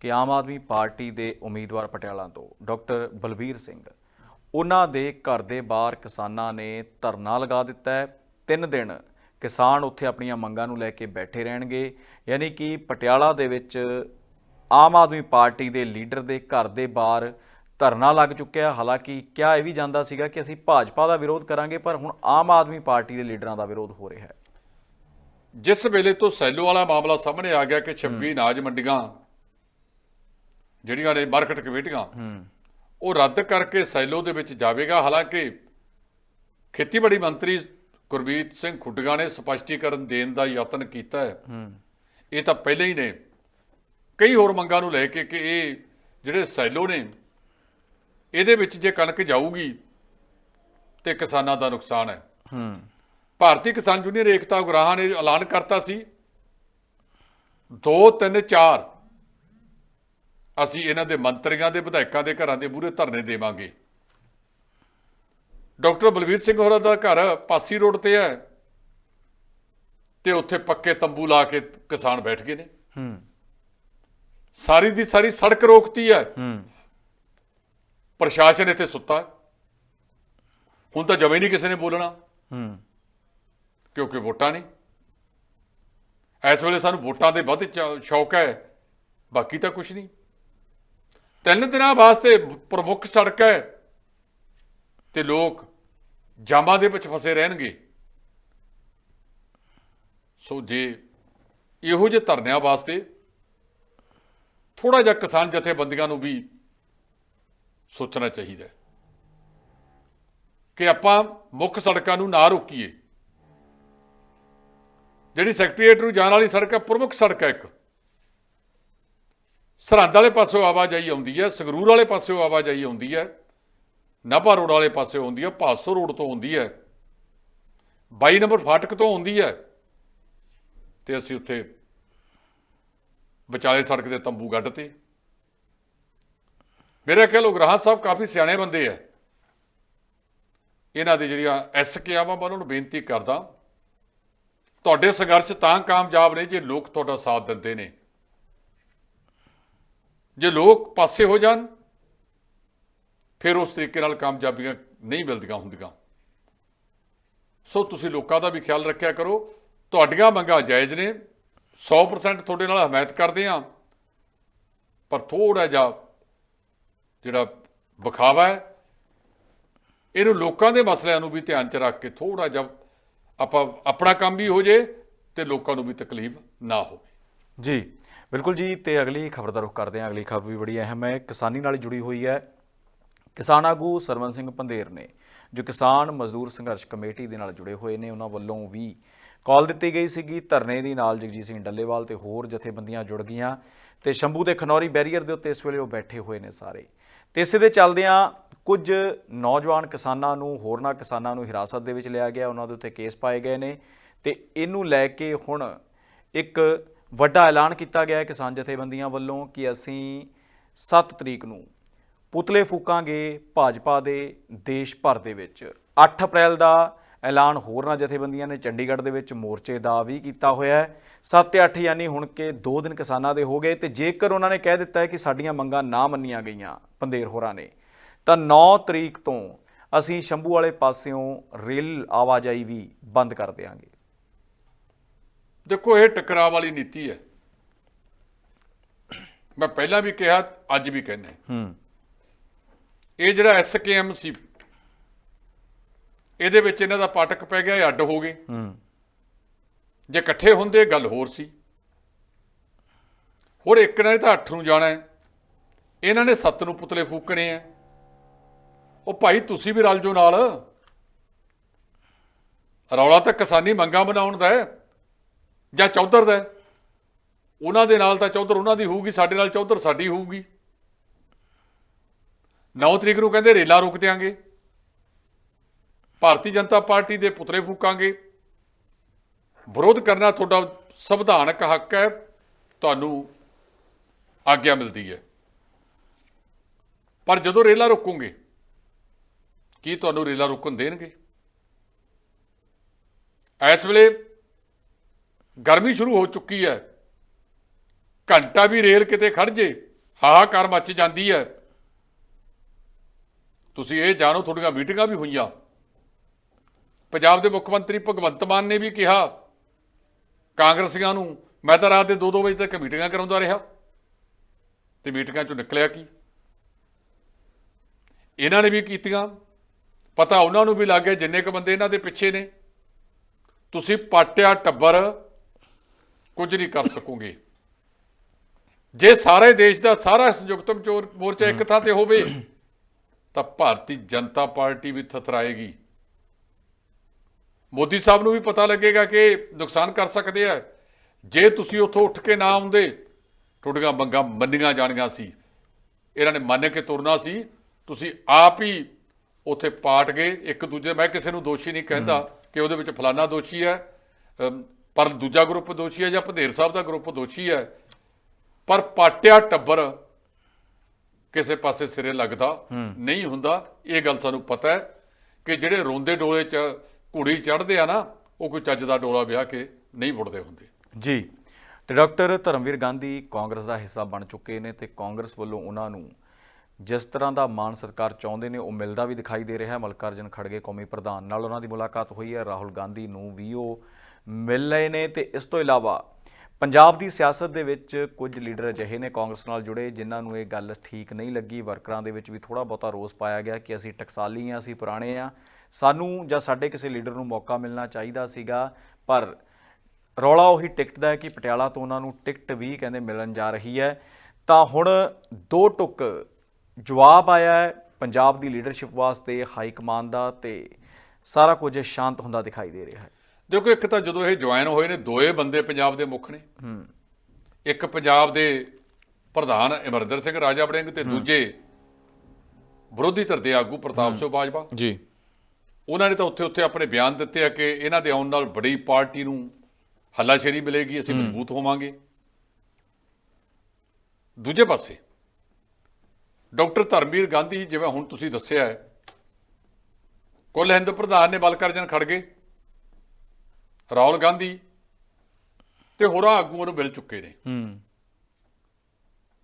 ਕਿ ਆਮ ਆਦਮੀ ਪਾਰਟੀ ਦੇ ਉਮੀਦਵਾਰ ਪਟਿਆਲਾ ਤੋਂ ਡਾਕਟਰ ਬਲਬੀਰ ਸਿੰਘ ਉਹਨਾਂ ਦੇ ਘਰ ਦੇ ਬਾਹਰ ਕਿਸਾਨਾਂ ਨੇ ਧਰਨਾ ਲਗਾ ਦਿੱਤਾ ਹੈ। ਤਿੰਨ ਦਿਨ ਕਿਸਾਨ ਉੱਥੇ ਆਪਣੀਆਂ ਮੰਗਾਂ ਨੂੰ ਲੈ ਕੇ ਬੈਠੇ ਰਹਿਣਗੇ। ਯਾਨੀ ਕਿ ਪਟਿਆਲਾ ਦੇ ਵਿੱਚ ਆਮ ਆਦਮੀ ਪਾਰਟੀ ਦੇ ਲੀਡਰ ਦੇ ਘਰ ਦੇ ਬਾਹਰ ਧਰਨਾ ਲੱਗ ਚੁੱਕਿਆ। ਹਾਲਾਂਕਿ ਕਿਹਾ ਇਹ ਵੀ ਜਾਂਦਾ ਸੀਗਾ ਕਿ ਅਸੀਂ ਭਾਜਪਾ ਦਾ ਵਿਰੋਧ ਕਰਾਂਗੇ ਪਰ ਹੁਣ ਆਮ ਆਦਮੀ ਪਾਰਟੀ ਦੇ ਲੀਡਰਾਂ ਦਾ ਵਿਰੋਧ ਹੋ ਰਿਹਾ ਹੈ। ਜਿਸ ਵੇਲੇ ਤੋਂ ਸੈਲੋ ਵਾਲਾ ਮਾਮਲਾ ਸਾਹਮਣੇ ਆ ਗਿਆ ਕਿ 26 ਅਨਾਜ ਮੰਡੀਆਂ ਜਿਹੜੀਆਂ ਨੇ ਮਾਰਕੀਟ ਕਮੇਟੀਆਂ ਉਹ ਰੱਦ ਕਰਕੇ ਸੈਲੋ ਦੇ ਵਿੱਚ ਜਾਵੇਗਾ। ਹਾਲਾਂਕਿ ਖੇਤੀਬਾੜੀ ਮੰਤਰੀ ਗੁਰਬੀਤ ਸਿੰਘ ਖੁੱਡਗਾ ਨੇ ਸਪਸ਼ਟੀਕਰਨ ਦੇਣ ਦਾ ਯਤਨ ਕੀਤਾ ਹੈ। ਇਹ ਤਾਂ ਪਹਿਲਾਂ ਹੀ ਨੇ। ਕਈ ਹੋਰ ਮੰਗਾਂ ਨੂੰ ਲੈ ਕੇ ਕਿ ਇਹ ਜਿਹੜੇ ਸੈਲੋ ਨੇ ਇਹਦੇ ਵਿੱਚ ਜੇ ਕਣਕ ਜਾਊਗੀ ਤੇ ਕਿਸਾਨਾਂ ਦਾ ਨੁਕਸਾਨ ਹੈ। ਹੂੰ। ਭਾਰਤੀ ਕਿਸਾਨ ਯੂਨੀਅਨ ਏਕਤਾ ਉਗਰਾਹਾਂ ਨੇ ਐਲਾਨ ਕਰਤਾ ਸੀ। 2 3 4 ਅਸੀਂ ਇਹਨਾਂ ਦੇ ਮੰਤਰੀਆਂ ਦੇ ਵਿਧਾਇਕਾਂ ਦੇ ਘਰਾਂ ਦੇ ਮੂਹਰੇ ਧਰਨੇ ਦੇਵਾਂਗੇ। ਡਾਕਟਰ ਬਲਵੀਰ ਸਿੰਘ ਹੋਰਾਂ ਦਾ ਘਰ ਪਾਸੀ ਰੋਡ ਤੇ ਹੈ ਤੇ ਉੱਥੇ ਪੱਕੇ ਤੰਬੂ ਲਾ ਕੇ ਕਿਸਾਨ ਬੈਠ ਗਏ ਨੇ। ਹੂੰ। ਸਾਰੀ ਦੀ ਸਾਰੀ ਸੜਕ ਰੋਕਤੀ ਹੈ। ਹੂੰ। ਪ੍ਰਸ਼ਾਸਨ ਇੱਥੇ ਸੁੱਤਾ। ਹੁਣ ਤਾਂ ਜਮੇ ਨਹੀਂ ਕਿਸੇ ਨੇ ਬੋਲਣਾ। ਹੂੰ। ਕਿਉਂਕਿ ਵੋਟਾਂ ਨਹੀਂ ਇਸ ਵੇਲੇ ਸਾਨੂੰ ਵੋਟਾਂ ਦੇ ਵੱਧ ਸ਼ੌਕ ਹੈ। ਬਾਕੀ ਤਾਂ ਕੁਝ ਨਹੀਂ। ਤਿੰਨ ਦਿਨਾਂ ਵਾਸਤੇ ਪ੍ਰਮੁੱਖ ਸੜਕ ਹੈ ਤੇ ਲੋਕ ਜਾਮਾਂ ਦੇ ਵਿੱਚ ਫਸੇ ਰਹਿਣਗੇ। ਸੋ ਜੇ ਇਹੋ ਜਿਹੇ ਧਰਨਿਆਂ ਵਾਸਤੇ ਥੋੜਾ ਜਿਹਾ ਕਿਸਾਨ ਜਥੇਬੰਦੀਆਂ ਨੂੰ ਵੀ ਸੋਚਣਾ ਚਾਹੀਦਾ ਕਿ ਆਪਾਂ ਮੁੱਖ ਸੜਕਾਂ ਨੂੰ ਨਾ ਰੋਕੀਏ। ਜਿਹੜੀ ਸੈਕਟਰੀਏਟ ਨੂੰ ਜਾਣ ਵਾਲੀ ਸੜਕ ਹੈ, ਪ੍ਰਮੁੱਖ ਸੜਕ ਹੈ ਇੱਕ। ਸਰਹੰਦ ਵਾਲੇ ਪਾਸਿਓਂ ਆਵਾਜਾਈ ਆਉਂਦੀ ਹੈ, ਸੰਗਰੂਰ ਵਾਲੇ ਪਾਸਿਓਂ ਆਵਾਜਾਈ ਆਉਂਦੀ ਹੈ, ਨਾਭਾ ਰੋਡ ਵਾਲੇ ਪਾਸਿਓਂ ਆਉਂਦੀ ਹੈ ਭਾਸੋ ਰੋਡ ਤੋਂ ਆਉਂਦੀ ਹੈ 22 ਨੰਬਰ ਫਾਟਕ ਤੋਂ ਆਉਂਦੀ ਹੈ ਤੇ ਅਸੀਂ ਉੱਥੇ ਵਿਚਾਲੇ ਸੜਕ ਦੇ ਤੰਬੂ ਗੱਡ ਤੇ। ਮੇਰੇ ਖਿਆਲ ਉਗਰਾਹਾਂ ਸਾਹਿਬ ਕਾਫੀ ਸਿਆਣੇ ਬੰਦੇ ਆ। ਇਹਨਾਂ ਦੀ ਜਿਹੜੀਆਂ ਐਸਕੇ ਆਵਾਂ ਮੈਂ ਉਹਨਾਂ ਨੂੰ ਬੇਨਤੀ ਕਰਦਾ, ਤੁਹਾਡੇ ਸੰਘਰਸ਼ ਤਾਂ ਕਾਮਯਾਬ ਨੇ ਜੇ ਲੋਕ ਤੁਹਾਡਾ ਸਾਥ ਦਿੰਦੇ ਨੇ। ਜੇ ਲੋਕ ਪਾਸੇ ਹੋ ਜਾਣ, ਫਿਰ ਉਸ ਤਰੀਕੇ ਨਾਲ ਕਾਮਯਾਬੀਆਂ ਨਹੀਂ ਮਿਲਦੀਆਂ ਹੁੰਦੀਆਂ। ਸੋ ਤੁਸੀਂ ਲੋਕਾਂ ਦਾ ਵੀ ਖਿਆਲ ਰੱਖਿਆ ਕਰੋ। ਤੁਹਾਡੀਆਂ ਮੰਗਾਂ ਜਾਇਜ਼ ਨੇ। 100% ਤੁਹਾਡੇ ਨਾਲ ਹਮਾਇਤ ਕਰਦੇ ਆ ਪਰ ਥੋੜਾ ਜਿਹਾ ਜਿਹੜਾ ਵਿਖਾਵਾ ਹੈ, ਇਹਨੂੰ ਲੋਕਾਂ ਦੇ ਮਸਲਿਆਂ ਨੂੰ ਵੀ ਧਿਆਨ 'ਚ ਰੱਖ ਕੇ ਥੋੜਾ ਜਿਹਾ ਆਪਾਂ ਆਪਣਾ ਕੰਮ ਵੀ ਹੋ ਜੇ ਤੇ ਲੋਕਾਂ ਨੂੰ ਵੀ ਤਕਲੀਫ ਨਾ ਹੋਵੇ। ਜੀ। ਬਿਲਕੁਲ ਜੀ, ਤੇ ਅਗਲੀ ਖਬਰ ਦਾ ਰੁਖ ਕਰਦੇ ਹਾਂ। ਅਗਲੀ ਖਬਰ ਵੀ ਬੜੀ ਅਹਿਮ ਹੈ। ਕਿਸਾਨੀ ਨਾਲ ਜੁੜੀ ਹੋਈ ਹੈ। ਕਿਸਾਨ ਆਗੂ ਸਰਵਨ ਸਿੰਘ ਪੰਧੇਰ ਨੇ, ਜੋ ਕਿਸਾਨ ਮਜ਼ਦੂਰ ਸੰਘਰਸ਼ ਕਮੇਟੀ ਦੇ ਨਾਲ ਜੁੜੇ ਹੋਏ ਨੇ, ਉਹਨਾਂ ਵੱਲੋਂ ਵੀ ਕਾਲ ਦਿੱਤੀ ਗਈ ਸੀਗੀ। ਧਰਨੇ ਦੀ ਨਾਲ ਜਗਜੀਤ ਸਿੰਘ ਡੱਲੇਵਾਲ ਤੇ ਹੋਰ ਜਥੇਬੰਦੀਆਂ ਜੁੜ ਗਈਆਂ ਤੇ ਸ਼ੰਭੂ ਦੇ ਖਨੌਰੀ ਬੈਰੀਅਰ ਦੇ ਉੱਤੇ ਇਸ ਵੇਲੇ ਉਹ ਬੈਠੇ ਹੋਏ ਨੇ ਸਾਰੇ। ਤੇ ਇਸੇ ਦੇ ਚੱਲਦਿਆਂ ਕੁਝ ਨੌਜਵਾਨ ਕਿਸਾਨਾਂ ਨੂੰ, ਹੋਰਨਾਂ ਕਿਸਾਨਾਂ ਨੂੰ ਹਿਰਾਸਤ ਦੇ ਵਿੱਚ ਲਿਆ ਗਿਆ। ਉਹਨਾਂ ਦੇ ਉੱਤੇ ਕੇਸ ਪਾਏ ਗਏ ਨੇ ਤੇ ਇਹਨੂੰ ਲੈ ਕੇ ਹੁਣ ਇੱਕ ਵੱਡਾ ਐਲਾਨ ਕੀਤਾ ਗਿਆ ਹੈ ਕਿਸਾਨ ਜਥੇਬੰਦੀਆਂ ਵੱਲੋਂ ਕਿ ਅਸੀਂ 7 ਤਰੀਕ ਨੂੰ ਪੁਤਲੇ ਫੂਕਾਂਗੇ ਭਾਜਪਾ ਦੇ ਦੇਸ਼ ਭਰ ਦੇ ਵਿੱਚ। 8 ਅਪ੍ਰੈਲ ਦਾ ਐਲਾਨ ਹੋਰਨਾਂ ਜਥੇਬੰਦੀਆਂ ਨੇ, ਚੰਡੀਗੜ੍ਹ ਦੇ ਵਿੱਚ ਮੋਰਚੇ ਦਾ ਵੀ ਕੀਤਾ ਹੋਇਆ ਹੈ। 7 ਤੇ 8 ਯਾਨੀ ਹੁਣ ਕੇ 2 ਦਿਨ ਕਿਸਾਨਾਂ ਦੇ ਹੋ ਗਏ ਤੇ ਜੇਕਰ ਉਹਨਾਂ ਨੇ ਕਹਿ ਦਿੱਤਾ ਹੈ ਕਿ ਸਾਡੀਆਂ ਮੰਗਾਂ ਨਾ ਮੰਨੀਆਂ ਗਈਆਂ ਪੰਦੇਰ ਹੋਰਾਂ ਨੇ, ਤਾਂ 9 ਤਰੀਕ ਤੋਂ ਅਸੀਂ ਸ਼ੰਭੂ ਵਾਲੇ ਪਾਸਿਓਂ ਰੇਲ ਆਵਾਜਾਈ ਵੀ ਬੰਦ ਕਰ ਦੇਵਾਂਗੇ ਦੇਖੋ ਇਹ ਟਕਰਾਅ ਵਾਲੀ ਨੀਤੀ ਹੈ। ਮੈਂ ਪਹਿਲਾਂ ਵੀ ਕਿਹਾ ਅੱਜ ਵੀ ਕਹਿੰਦਾ ਹੂੰ। ਇਹ ਜਿਹੜਾ ਐਸਕੇਐਮ ਸੀ ਇਹਦੇ ਵਿੱਚ ਇਹਨਾਂ ਦਾ ਪਾਟਕ ਪੈ ਗਿਆ ਇਹ ਅੱਡ ਹੋ ਗਏ। ਹੂੰ। ਜੇ ਇਕੱਠੇ ਹੁੰਦੇ ਗੱਲ ਹੋਰ ਸੀ। ਹੋਰ ਇੱਕ ਨੇ ਤਾਂ 8 ਨੂੰ ਜਾਣਾ ਹੈ। ਇਹਨਾਂ ਨੇ 7 ਨੂੰ ਪੁਤਲੇ ਫੂਕਣੇ ਆ ਉਹ ਭਾਈ ਤੁਸੀਂ ਵੀ ਰਲ ਜਾਓ ਨਾਲ। ਰੌਲਾ ਤਾਂ ਕਿਸਾਨੀ ਮੰਗਾਂ ਬਣਾਉਣ ਦਾ ਹੈ। ਜਾਂ ਚੌਧਰ ਦਾ ਉਹਨਾਂ ਦੇ ਨਾਲ ਤਾਂ ਚੌਧਰ ਉਹਨਾਂ ਦੀ ਹੋਊਗੀ, ਸਾਡੇ ਨਾਲ ਚੌਧਰ ਸਾਡੀ ਹੋਊਗੀ। 9 ਤਰੀਕ ਨੂੰ ਕਹਿੰਦੇ ਰੇਲਾ ਰੋਕ ਦਿਆਂਗੇ। ਭਾਰਤੀ ਜਨਤਾ ਪਾਰਟੀ ਦੇ ਪੁਤਲੇ ਫੂਕਾਂਗੇ। ਵਿਰੋਧ ਕਰਨਾ ਤੁਹਾਡਾ ਸੰਵਿਧਾਨਕ ਹੱਕ ਹੈ, ਤੁਹਾਨੂੰ ਆਗਿਆ ਮਿਲਦੀ ਹੈ। ਪਰ ਜਦੋਂ ਰੇਲਾ ਰੋਕੋਗੇ, ਕੀ ਤੁਹਾਨੂੰ ਰੇਲਾ ਰੋਕਣ ਦੇਣਗੇ? ਇਸ ਵੇਲੇ ਗਰਮੀ ਸ਼ੁਰੂ ਹੋ ਚੁੱਕੀ ਹੈ। ਘੰਟਾ ਵੀ ਰੇਲ ਕਿਤੇ ਖੜ ਜੇ, ਹਾਹਾਕਾਰ ਮੱਚ ਜਾਂਦੀ ਹੈ। ਤੁਸੀਂ ਇਹ ਜਾਣੋ, ਤੁਹਾਡੀਆਂ ਮੀਟਿੰਗਾਂ ਵੀ ਹੋਈਆਂ। ਪੰਜਾਬ ਦੇ ਮੁੱਖ ਮੰਤਰੀ ਭਗਵੰਤ ਮਾਨ ਨੇ ਵੀ ਕਿਹਾ, ਕਾਂਗਰਸੀਆਂ ਨੂੰ, ਮੈਂ ਤਾਂ ਰਾਤ ਦੇ 2-2 ਵਜੇ ਤੱਕ ਮੀਟਿੰਗਾਂ ਕਰਾਉਂਦਾ ਰਿਹਾ। ਤੇ ਮੀਟਿੰਗਾਂ ਚੋਂ ਨਿਕਲਿਆ ਕੀ? ਇਹਨਾਂ ਨੇ ਵੀ ਕੀਤੀਆਂ। ਪਤਾ ਉਹਨਾਂ ਨੂੰ ਵੀ ਲੱਗ ਗਿਆ ਜਿੰਨੇ ਕ ਬੰਦੇ ਇਹਨਾਂ ਦੇ ਪਿੱਛੇ ਨੇ। ਤੁਸੀਂ ਪਾਟਿਆ ਟੱਬਰ ਕੁਝ ਨਹੀਂ ਕਰ ਸਕੋਗੇ। ਜੇ ਸਾਰੇ ਦੇਸ਼ ਦਾ ਸਾਰਾ ਸੰਯੁਕਤ ਮੋਰਚਾ ਇੱਕ ਥਾਂ ਤੇ ਹੋਵੇ ਤਾਂ ਭਾਰਤੀ ਜਨਤਾ ਪਾਰਟੀ ਵੀ ਥਥਰਾਏਗੀ। ਮੋਦੀ ਸਾਹਿਬ ਨੂੰ ਵੀ ਪਤਾ ਲੱਗੇਗਾ ਕਿ ਨੁਕਸਾਨ ਕਰ ਸਕਦੇ ਆ। ਜੇ ਤੁਸੀਂ ਉੱਥੋਂ ਉੱਠ ਕੇ ਨਾ ਆਉਂਦੇ ਤੁਹਾਡੀਆਂ ਮੰਗਾਂ ਮੰਨੀਆਂ ਜਾਣੀਆਂ ਸੀ। ਇਹਨਾਂ ਨੇ ਮੰਨ ਕੇ ਤੁਰਨਾ ਸੀ। ਤੁਸੀਂ ਆਪ ਹੀ ਉੱਥੇ ਪਾਟ ਗਏ। ਇੱਕ ਦੂਜੇ ਮੈਂ ਕਿਸੇ ਨੂੰ ਦੋਸ਼ੀ ਨਹੀਂ ਕਹਿੰਦਾ ਕਿ ਉਹਦੇ ਵਿੱਚ ਫਲਾਨਾ ਦੋਸ਼ੀ ਹੈ। ਪਰ ਦੂਜਾ ਗਰੁੱਪ ਦੋਸ਼ੀ ਹੈ ਜਾਂ ਭਦੇਰ ਸਾਹਿਬ ਦਾ ਗਰੁੱਪ ਦੋਸ਼ੀ ਹੈ। ਪਰ ਪਾਟਿਆ ਟੱਬਰ ਕਿਸੇ ਪਾਸੇ ਸਿਰੇ ਲੱਗਦਾ ਨਹੀਂ ਹੁੰਦਾ। ਇਹ ਗੱਲ ਸਾਨੂੰ ਪਤਾ ਹੈ ਕਿ ਜਿਹੜੇ ਰੋਂਦੇ ਡੋਲੇ 'ਚ ਘੋੜੀ ਚੜ੍ਹਦੇ ਆ ਨਾ ਉਹ ਕੋਈ ਚੱਜ ਦਾ ਡੋਲਾ ਵਿਆਹ ਕੇ ਨਹੀਂ ਮੁੜਦੇ ਹੁੰਦੇ। ਜੀ। ਤੇ ਡਾਕਟਰ ਧਰਮਵੀਰ ਗਾਂਧੀ ਕਾਂਗਰਸ ਦਾ ਹਿੱਸਾ ਬਣ ਚੁੱਕੇ ਨੇ ਤੇ ਕਾਂਗਰਸ ਵੱਲੋਂ ਉਹਨਾਂ ਨੂੰ ਜਿਸ ਤਰ੍ਹਾਂ ਦਾ ਮਾਨ ਸਤਿਕਾਰ ਚਾਹੁੰਦੇ ਨੇ ਉਹ ਮਿਲਦਾ ਵੀ ਦਿਖਾਈ ਦੇ ਰਿਹਾ ਹੈ। ਮਲਕਾਰਜਨ ਖੜਗੇ ਕੌਮੀ ਪ੍ਰਧਾਨ ਨਾਲ ਉਹਨਾਂ ਦੀ ਮੁਲਾਕਾਤ ਹੋਈ ਹੈ। ਰਾਹੁਲ ਗਾਂਧੀ ਨੂੰ ਵੀ ਉਹ ਮਿਲ ਰਹੇ ਨੇ ਤੇ ਇਸ ਤੋਂ ਇਲਾਵਾ ਪੰਜਾਬ ਦੀ ਸਿਆਸਤ ਦੇ ਵਿੱਚ ਕੁਝ ਲੀਡਰ ਅਜਿਹੇ ਨੇ ਕਾਂਗਰਸ ਨਾਲ ਜੁੜੇ ਜਿਨ੍ਹਾਂ ਨੂੰ ਇਹ ਗੱਲ ਠੀਕ ਨਹੀਂ ਲੱਗੀ। ਵਰਕਰਾਂ ਦੇ ਵਿੱਚ ਵੀ ਥੋੜਾ ਬਹੁਤਾ ਰੋਸ ਪਾਇਆ ਗਿਆ ਕਿ ਅਸੀਂ ਟਕਸਾਲੀ ਹਾਂ, ਅਸੀਂ ਪੁਰਾਣੇ ਆ ਸਾਨੂੰ ਜਾਂ ਸਾਡੇ ਕਿਸੇ ਲੀਡਰ ਨੂੰ ਮੌਕਾ ਮਿਲਣਾ ਚਾਹੀਦਾ ਸੀਗਾ, ਪਰ ਰੌਲਾ ਉਹੀ ਟਿਕਟ ਦਾ ਹੈ ਕਿ ਪਟਿਆਲਾ ਤੋਂ ਉਹਨਾਂ ਨੂੰ ਟਿਕਟ ਵੀ ਕਹਿੰਦੇ ਮਿਲਣ ਜਾ ਰਹੀ ਹੈ। ਤਾਂ ਹੁਣ ਦੋ ਟੁਕ ਜਵਾਬ ਆਇਆ ਹੈ ਪੰਜਾਬ ਦੀ ਲੀਡਰਸ਼ਿਪ ਵਾਸਤੇ, ਹਾਈ ਕਮਾਂਡ ਦਾ ਤੇ ਸਾਰਾ ਕੁਝ ਸ਼ਾਂਤ ਹੁੰਦਾ ਦਿਖਾਈ ਦੇ ਰਿਹਾ ਹੈ। ਦੇਖੋ ਇੱਕ ਤਾਂ ਜਦੋਂ ਇਹ ਜੁਆਇਨ ਹੋਏ ਨੇ ਦੋਏ ਬੰਦੇ ਪੰਜਾਬ ਦੇ ਮੁੱਖ ਨੇ। ਇੱਕ ਪੰਜਾਬ ਦੇ ਪ੍ਰਧਾਨ ਅਮਰਿੰਦਰ ਸਿੰਘ ਰਾਜਾ ਵੜਿੰਗ ਤੇ ਦੂਜੇ ਵਿਰੋਧੀ ਧਿਰ ਦੇ ਆਗੂ ਪ੍ਰਤਾਪ ਸਿੰਘ ਬਾਜਵਾ। ਜੀ। ਉਹਨਾਂ ਨੇ ਤਾਂ ਉੱਥੇ ਉੱਥੇ ਆਪਣੇ ਬਿਆਨ ਦਿੱਤੇ ਆ ਕਿ ਇਹਨਾਂ ਦੇ ਆਉਣ ਨਾਲ ਬੜੀ ਪਾਰਟੀ ਨੂੰ ਹੱਲਾਸ਼ੇਰੀ ਮਿਲੇਗੀ ਅਸੀਂ ਮਜ਼ਬੂਤ ਹੋਵਾਂਗੇ। ਦੂਜੇ ਪਾਸੇ ਡਾਕਟਰ ਧਰਮਵੀਰ ਗਾਂਧੀ ਜਿਵੇਂ ਹੁਣ ਤੁਸੀਂ ਦੱਸਿਆ ਹੈ ਕੁੱਲ ਹਿੰਦ ਪ੍ਰਧਾਨ ਨੇ ਮਲਕਾਰਜਨ ਖੜਗੇ ਰਾਹੁਲ ਗਾਂਧੀ ਤੇ ਹੋਰਾਂ ਆਗੂਆਂ ਨੂੰ ਮਿਲ ਚੁੱਕੇ ਨੇ। ਹੂੰ।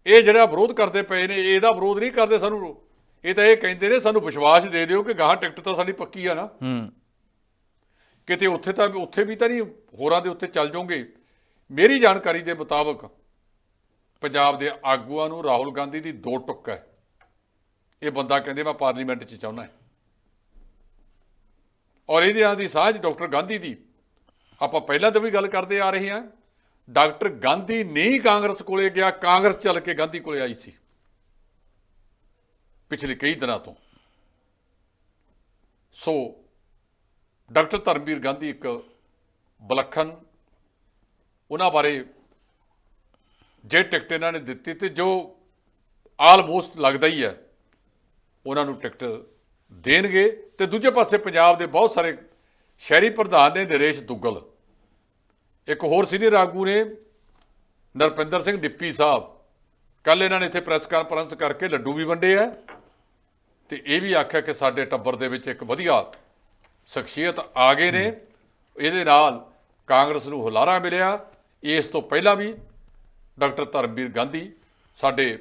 ਇਹ ਜਿਹੜਾ ਵਿਰੋਧ ਕਰਦੇ ਪਏ ਨੇ ਇਹਦਾ ਵਿਰੋਧ ਨਹੀਂ ਕਰਦੇ ਸਾਨੂੰ। ਇਹ ਤਾਂ ਇਹ ਕਹਿੰਦੇ ਨੇ ਸਾਨੂੰ ਵਿਸ਼ਵਾਸ ਦੇ ਦਿਓ ਕਿ ਗਾਹਾਂ ਟਿਕਟ ਤਾਂ ਸਾਡੀ ਪੱਕੀ ਆ ਨਾ। ਹੂੰ। ਕਿਤੇ ਉੱਥੇ ਤਾਂ ਉੱਥੇ ਵੀ ਤਾਂ ਨਹੀਂ ਹੋਰਾਂ ਦੇ ਉੱਤੇ ਚੱਲ ਜਾਓਗੇ। ਮੇਰੀ ਜਾਣਕਾਰੀ ਦੇ ਮੁਤਾਬਕ ਪੰਜਾਬ ਦੇ ਆਗੂਆਂ ਨੂੰ ਰਾਹੁਲ ਗਾਂਧੀ ਦੀ ਦੋ ਟੁੱਕ ਹੈ। ਇਹ ਬੰਦਾ ਕਹਿੰਦੇ ਮੈਂ ਪਾਰਲੀਮੈਂਟ 'ਚ ਚਾਹੁੰਦਾ ਔਰ ਇਹਦੇ ਆਂ ਦੀ ਸਾਂਝ ਡਾਕਟਰ ਗਾਂਧੀ ਦੀ। ਆਪਾਂ ਪਹਿਲਾਂ ਤੋਂ ਵੀ ਗੱਲ ਕਰਦੇ ਆ ਰਹੇ ਹਾਂ। ਡਾਕਟਰ ਗਾਂਧੀ ਨਹੀਂ ਕਾਂਗਰਸ ਕੋਲੇ ਗਿਆ, ਕਾਂਗਰਸ ਚੱਲ ਕੇ ਗਾਂਧੀ ਕੋਲੇ ਆਈ ਸੀ। ਪਿਛਲੇ ਕਈ ਦਿਨਾਂ ਤੋਂ। ਸੋ, ਡਾਕਟਰ ਧਰਮਵੀਰ ਗਾਂਧੀ ਇੱਕ ਬਲਖਨ ਉਹਨਾਂ ਬਾਰੇ ਜੇ ਟਿਕਟ ਇਹਨਾਂ ਨੇ ਦਿੱਤੀ ਤੇ ਜੋ ਆਲਮੋਸਟ ਲੱਗਦਾ ਹੀ ਹੈ, ਉਹਨਾਂ ਨੂੰ ਟਿਕਟ ਦੇਣਗੇ। ਤੇ ਦੂਜੇ ਪਾਸੇ ਪੰਜਾਬ ਦੇ ਬਹੁਤ ਸਾਰੇ ਸ਼ਹਿਰੀ ਪ੍ਰਧਾਨ ਨੇ, ਨਰੇਸ਼ ਦੁੱਗਲ ਇੱਕ ਹੋਰ ਸੀਨੀਅਰ ਆਗੂ ਨੇ, ਨਰਪਿੰਦਰ ਸਿੰਘ ਡਿੱਪੀ ਸਾਹਿਬ। ਕੱਲ ਇਹਨਾਂ ਨੇ ਇੱਥੇ ਪ੍ਰੈਸ ਕਾਨਫਰੰਸ ਕਰਕੇ ਲੱਡੂ ਵੀ ਵੰਡੇ ਆ ਤੇ ਇਹ ਵੀ ਆਖਿਆ ਕਿ ਸਾਡੇ ਟੱਬਰ ਦੇ ਵਿੱਚ ਇੱਕ ਵਧੀਆ ਸ਼ਖਸੀਅਤ ਆ ਗਏ ਨੇ। ਇਹਦੇ ਨਾਲ ਕਾਂਗਰਸ ਨੂੰ ਹੁਲਾਰਾ ਮਿਲਿਆ। ਇਸ ਤੋਂ ਪਹਿਲਾਂ ਵੀ ਡਾਕਟਰ ਧਰਮਵੀਰ ਗਾਂਧੀ, ਸਾਡੇ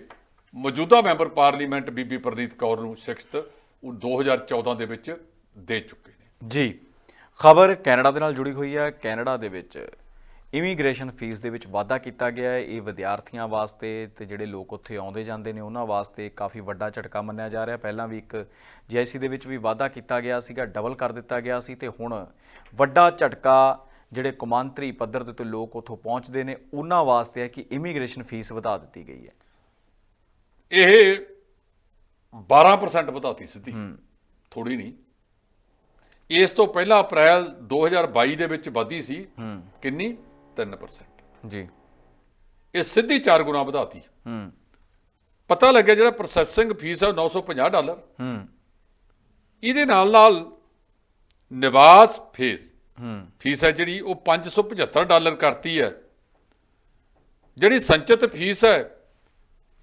ਮੌਜੂਦਾ ਮੈਂਬਰ ਪਾਰਲੀਮੈਂਟ ਬੀਬੀ ਪ੍ਰਨੀਤ ਕੌਰ ਨੂੰ ਸ਼ਿਕਸ਼ਤ ਉਹ 2014 ਦੇ ਵਿੱਚ ਦੇ ਚੁੱਕੇ ਨੇ। ਜੀ, ਖਬਰ ਕੈਨੇਡਾ ਦੇ ਨਾਲ ਜੁੜੀ ਹੋਈ ਹੈ। ਕੈਨੇਡਾ ਦੇ ਵਿੱਚ ਇਮੀਗ੍ਰੇਸ਼ਨ ਫੀਸ ਦੇ ਵਿੱਚ ਵਾਧਾ ਕੀਤਾ ਗਿਆ ਹੈ। ਇਹ ਵਿਦਿਆਰਥੀਆਂ ਵਾਸਤੇ ਤੇ ਜਿਹੜੇ ਲੋਕ ਉੱਥੇ ਆਉਂਦੇ ਜਾਂਦੇ ਨੇ ਉਹਨਾਂ ਵਾਸਤੇ ਕਾਫੀ ਵੱਡਾ ਝਟਕਾ ਮੰਨਿਆ ਜਾ ਰਿਹਾ। ਪਹਿਲਾਂ ਵੀ ਇੱਕ ਜੀਆਈਸੀ ਦੇ ਵਿੱਚ ਵੀ ਵਾਧਾ ਕੀਤਾ ਗਿਆ ਸੀਗਾ ਡਬਲ ਕਰ ਦਿੱਤਾ ਗਿਆ ਸੀ ਤੇ ਹੁਣ ਵੱਡਾ ਝਟਕਾ ਜਿਹੜੇ ਕੌਮਾਂਤਰੀ ਪੱਧਰ ਦੇ ਉੱਤੇ ਲੋਕ ਉੱਥੋਂ ਪਹੁੰਚਦੇ ਨੇ ਉਹਨਾਂ ਵਾਸਤੇ ਹੈ ਕਿ ਇਮੀਗ੍ਰੇਸ਼ਨ ਫੀਸ ਵਧਾ ਦਿੱਤੀ ਗਈ ਹੈ। ਇਹ 12% ਵਧਾਤੀ ਸਿੱਧੀ ਥੋੜੀ ਨਹੀਂ। ਇਸ ਤੋਂ ਪਹਿਲਾਂ ਅਪ੍ਰੈਲ 2022 ਦੇ ਵਿੱਚ ਵਧੀ ਸੀ। ਕਿੰਨੀ? 3% ਜੀ। ਇਹ ਸਿੱਧੀ 4 ਗੁਣਾ ਵਧਾਤੀ। ਹੂੰ। ਪਤਾ ਲੱਗਿਆ ਜਿਹੜਾ ਪ੍ਰੋਸੈਸਿੰਗ ਫੀਸ ਹੈ ਉਹ 950 ਡਾਲਰ। ਹੂੰ। ਇਹਦੇ ਨਾਲ ਨਾਲ ਨਿਵਾਸ ਫੀਸ ਹੂੰ। ਫੀਸ ਹੈ ਜਿਹੜੀ ਉਹ 575 ਡਾਲਰ ਕਰਤੀ ਹੈ। ਜਿਹੜੀ ਸੰਚਿਤ ਫੀਸ ਹੈ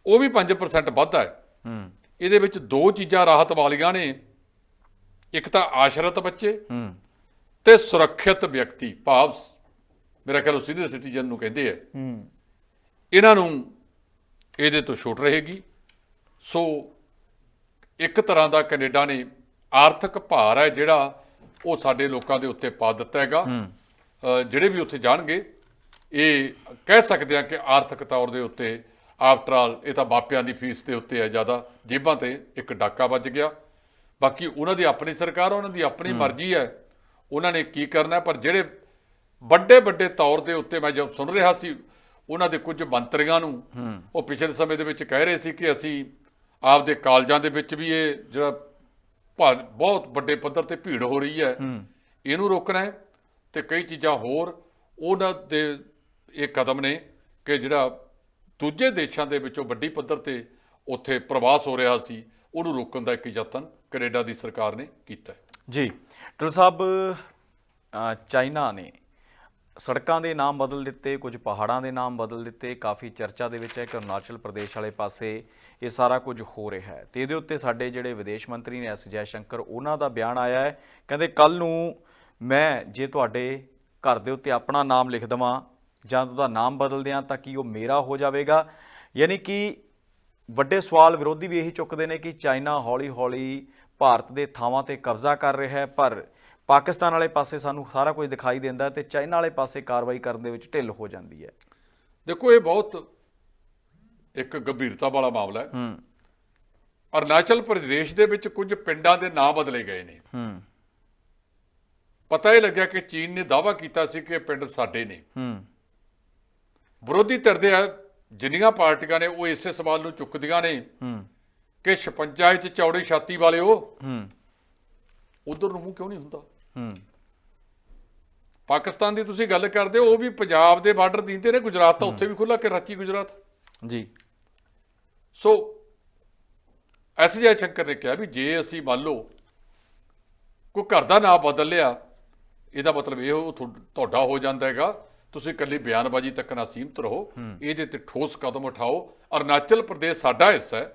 ਉਹ ਵੀ 5% ਵੱਧ ਹੈ। ਹੂੰ। ਇਹਦੇ ਵਿੱਚ ਦੋ ਚੀਜ਼ਾਂ ਰਾਹਤ ਵਾਲੀਆਂ ਨੇ। ਇੱਕ ਤਾਂ ਆਸ਼ਰਤ ਬੱਚੇ ਹੂੰ। ਤੇ ਸੁਰੱਖਿਅਤ ਵਿਅਕਤੀ ਭਾਵ ਮੇਰਾ ਖਿਆਲ ਸੀਨੀਅਰ ਸਿਟੀਜ਼ਨ ਨੂੰ ਕਹਿੰਦੇ ਆ। ਹੂੰ। ਇਹਨਾਂ ਨੂੰ ਇਹਦੇ ਤੋਂ ਛੁੱਟ ਰਹੇਗੀ। ਸੋ ਇੱਕ ਤਰ੍ਹਾਂ ਦਾ ਕੈਨੇਡਾ ਨੇ ਆਰਥਿਕ ਭਾਰ ਹੈ ਜਿਹੜਾ ਉਹ ਸਾਡੇ ਲੋਕਾਂ ਦੇ ਉੱਤੇ ਪਾ ਦਿੱਤਾ ਹੈਗਾ। ਜਿਹੜੇ ਵੀ ਉੱਥੇ ਜਾਣਗੇ ਇਹ ਕਹਿ ਸਕਦੇ ਆ ਕਿ ਆਰਥਿਕ ਤੌਰ ਦੇ ਉੱਤੇ ਆਫਟਰ ਆਲ ਇਹ ਤਾਂ ਮਾਪਿਆਂ ਦੀ ਫੀਸ ਦੇ ਉੱਤੇ ਹੈ ਜ਼ਿਆਦਾ ਜੇਬਾਂ ਤੇ ਇੱਕ ਡਾਕਾ ਵੱਜ ਗਿਆ। ਬਾਕੀ ਉਹਨਾਂ ਦੀ ਆਪਣੀ ਸਰਕਾਰ ਉਹਨਾਂ ਦੀ ਆਪਣੀ ਮਰਜ਼ੀ ਹੈ। ਉਹਨਾਂ ਨੇ ਕੀ ਕਰਨਾ ਪਰ ਜਿਹੜੇ ਵੱਡੇ ਵੱਡੇ ਤੌਰ ਦੇ ਉੱਤੇ ਮੈਂ ਜਦ ਸੁਣ ਰਿਹਾ ਸੀ ਉਹਨਾਂ ਦੇ ਕੁਝ ਮੰਤਰੀਆਂ ਨੂੰ ਉਹ ਪਿਛਲੇ ਸਮੇਂ ਦੇ ਵਿੱਚ ਕਹਿ ਰਹੇ ਸੀ ਕਿ ਅਸੀਂ ਆਪਦੇ ਕਾਲਜਾਂ ਦੇ ਵਿੱਚ ਵੀ ਇਹ ਜਿਹੜਾ ਬਹੁਤ ਵੱਡੇ ਪੱਧਰ ਤੇ ਭੀੜ ਹੋ ਰਹੀ ਹੈ ਇਹਨੂੰ ਰੋਕਣਾ ਹੈ ਤੇ ਕਈ ਚੀਜ਼ਾਂ ਹੋਰ ਉਹਨਾਂ ਦੇ ਇਹ ਕਦਮ ਨੇ ਕਿ ਜਿਹੜਾ ਦੂਜੇ ਦੇਸ਼ਾਂ ਦੇ ਵਿੱਚੋਂ ਵੱਡੀ ਪੱਧਰ ਤੇ ਉੱਥੇ ਪ੍ਰਵਾਸ ਹੋ ਰਿਹਾ ਸੀ ਉਹਨੂੰ ਰੋਕਣ ਦਾ ਇੱਕ ਯਤਨ ਕੈਨੇਡਾ ਦੀ ਸਰਕਾਰ ਨੇ ਕੀਤਾ ਜੀ ਟਲ ਸਾਹਿਬ ਚਾਈਨਾ ਨੇ ਸੜਕਾਂ ਦੇ ਨਾਮ ਬਦਲ ਦਿੱਤੇ, ਕੁਝ ਪਹਾੜਾਂ ਦੇ ਨਾਮ ਬਦਲ ਦਿੱਤੇ, ਕਾਫੀ ਚਰਚਾ ਦੇ ਵਿੱਚ ਹੈ ਕਿ ਅਰੁਣਾਚਲ ਪ੍ਰਦੇਸ਼ ਵਾਲੇ ਪਾਸੇ ਇਹ ਸਾਰਾ ਕੁਝ ਹੋ ਰਿਹਾ ਹੈ। ਤੇ ਇਹਦੇ ਉੱਤੇ ਸਾਡੇ ਜਿਹੜੇ ਵਿਦੇਸ਼ ਮੰਤਰੀ ਨੇ ਐਸ ਜੈ ਸ਼ੰਕਰ ਉਹਨਾਂ ਦਾ ਬਿਆਨ ਆਇਆ ਹੈ। ਕਹਿੰਦੇ ਕੱਲ ਨੂੰ ਮੈਂ ਜੇ ਤੁਹਾਡੇ ਘਰ ਦੇ ਉੱਤੇ ਆਪਣਾ ਨਾਮ ਲਿਖ ਦਵਾਂ ਜਾਂ ਉਹਦਾ ਨਾਮ ਬਦਲ ਦਿਆਂ ਤਾਂ ਕੀ ਉਹ ਮੇਰਾ ਹੋ ਜਾਵੇਗਾ? ਯਾਨੀ ਕਿ ਵੱਡੇ ਸਵਾਲ ਵਿਰੋਧੀ ਵੀ ਇਹੀ ਚੁੱਕਦੇ ਨੇ ਕਿ ਚਾਈਨਾ ਹੌਲੀ-ਹੌਲੀ ਭਾਰਤ ਦੇ ਥਾਵਾਂ ਤੇ ਕਬਜ਼ਾ ਕਰ ਰਿਹਾ ਹੈ, ਪਰ ਪਾਕਿਸਤਾਨ ਵਾਲੇ ਪਾਸੇ ਸਾਨੂੰ ਸਾਰਾ ਕੁਝ ਦਿਖਾਈ ਦਿੰਦਾ ਤੇ ਚਾਈਨਾ ਵਾਲੇ ਪਾਸੇ ਕਾਰਵਾਈ ਕਰਨ ਦੇ ਵਿੱਚ ਢਿੱਲ ਹੋ ਜਾਂਦੀ ਹੈ। ਦੇਖੋ ਇਹ ਬਹੁਤ ਇੱਕ ਗੰਭੀਰਤਾ ਵਾਲਾ ਮਾਮਲਾ ਹੈ। ਹੂੰ। ਅਰੁਣਾਚਲ ਪ੍ਰਦੇਸ਼ ਦੇ ਵਿੱਚ ਕੁਝ ਪਿੰਡਾਂ ਦੇ ਨਾਂ ਬਦਲੇ ਗਏ ਨੇ। ਹੂੰ। ਪਤਾ ਹੀ ਲੱਗਿਆ ਕਿ ਚੀਨ ਨੇ ਦਾਅਵਾ ਕੀਤਾ ਸੀ ਕਿ ਇਹ ਪਿੰਡ ਸਾਡੇ ਨੇ। ਹੂੰ। ਵਿਰੋਧੀ ਧਿਰ ਦੇ ਜਿੰਨੀਆਂ ਪਾਰਟੀਆਂ ਨੇ ਉਹ ਇਸੇ ਸਵਾਲ ਨੂੰ ਚੁੱਕਦੀਆਂ ਨੇ ਹੂੰ। ਕਿ 56 ਚ ਚੌੜੀ ਛਾਤੀ ਵਾਲੇ ਉਹ ਹੂੰ। ਉਧਰ ਨੂੰ ਮੂੰਹ ਕਿਉਂ ਨਹੀਂ ਹੁੰਦਾ? ਹੂੰ। ਪਾਕਿਸਤਾਨ ਦੀ ਤੁਸੀਂ ਗੱਲ ਕਰਦੇ ਹੋ ਉਹ ਵੀ ਪੰਜਾਬ ਦੇ ਬਾਰਡਰ ਦੀਂਦੇ ਨੇ ਗੁਜਰਾਤ ਤਾਂ ਉੱਥੇ ਵੀ ਖੁੱਲਾ ਕਿ ਰਾਚੀ ਗੁਜਰਾਤ? ਜੀ। ਸੋ ਐਸ ਜੈ ਸ਼ੰਕਰ ਨੇ ਕਿਹਾ ਵੀ ਜੇ ਅਸੀਂ ਮੰਨ ਲਓ ਕੋਈ ਘਰ ਦਾ ਨਾਮ ਬਦਲ ਲਿਆ ਇਹਦਾ ਮਤਲਬ ਇਹ ਹੋ ਤੁਹਾ- ਤੁਹਾਡਾ ਹੋ ਜਾਂਦਾ ਹੈਗਾ ਤੁਸੀਂ ਇਕੱਲੀ ਬਿਆਨਬਾਜ਼ੀ ਤੱਕ ਨਾ ਸੀਮਤ ਰਹੋ ਇਹਦੇ ਤੇ ਠੋਸ ਕਦਮ ਉਠਾਓ। ਅਰੁਣਾਚਲ ਪ੍ਰਦੇਸ਼ ਸਾਡਾ ਹਿੱਸਾ ਹੈ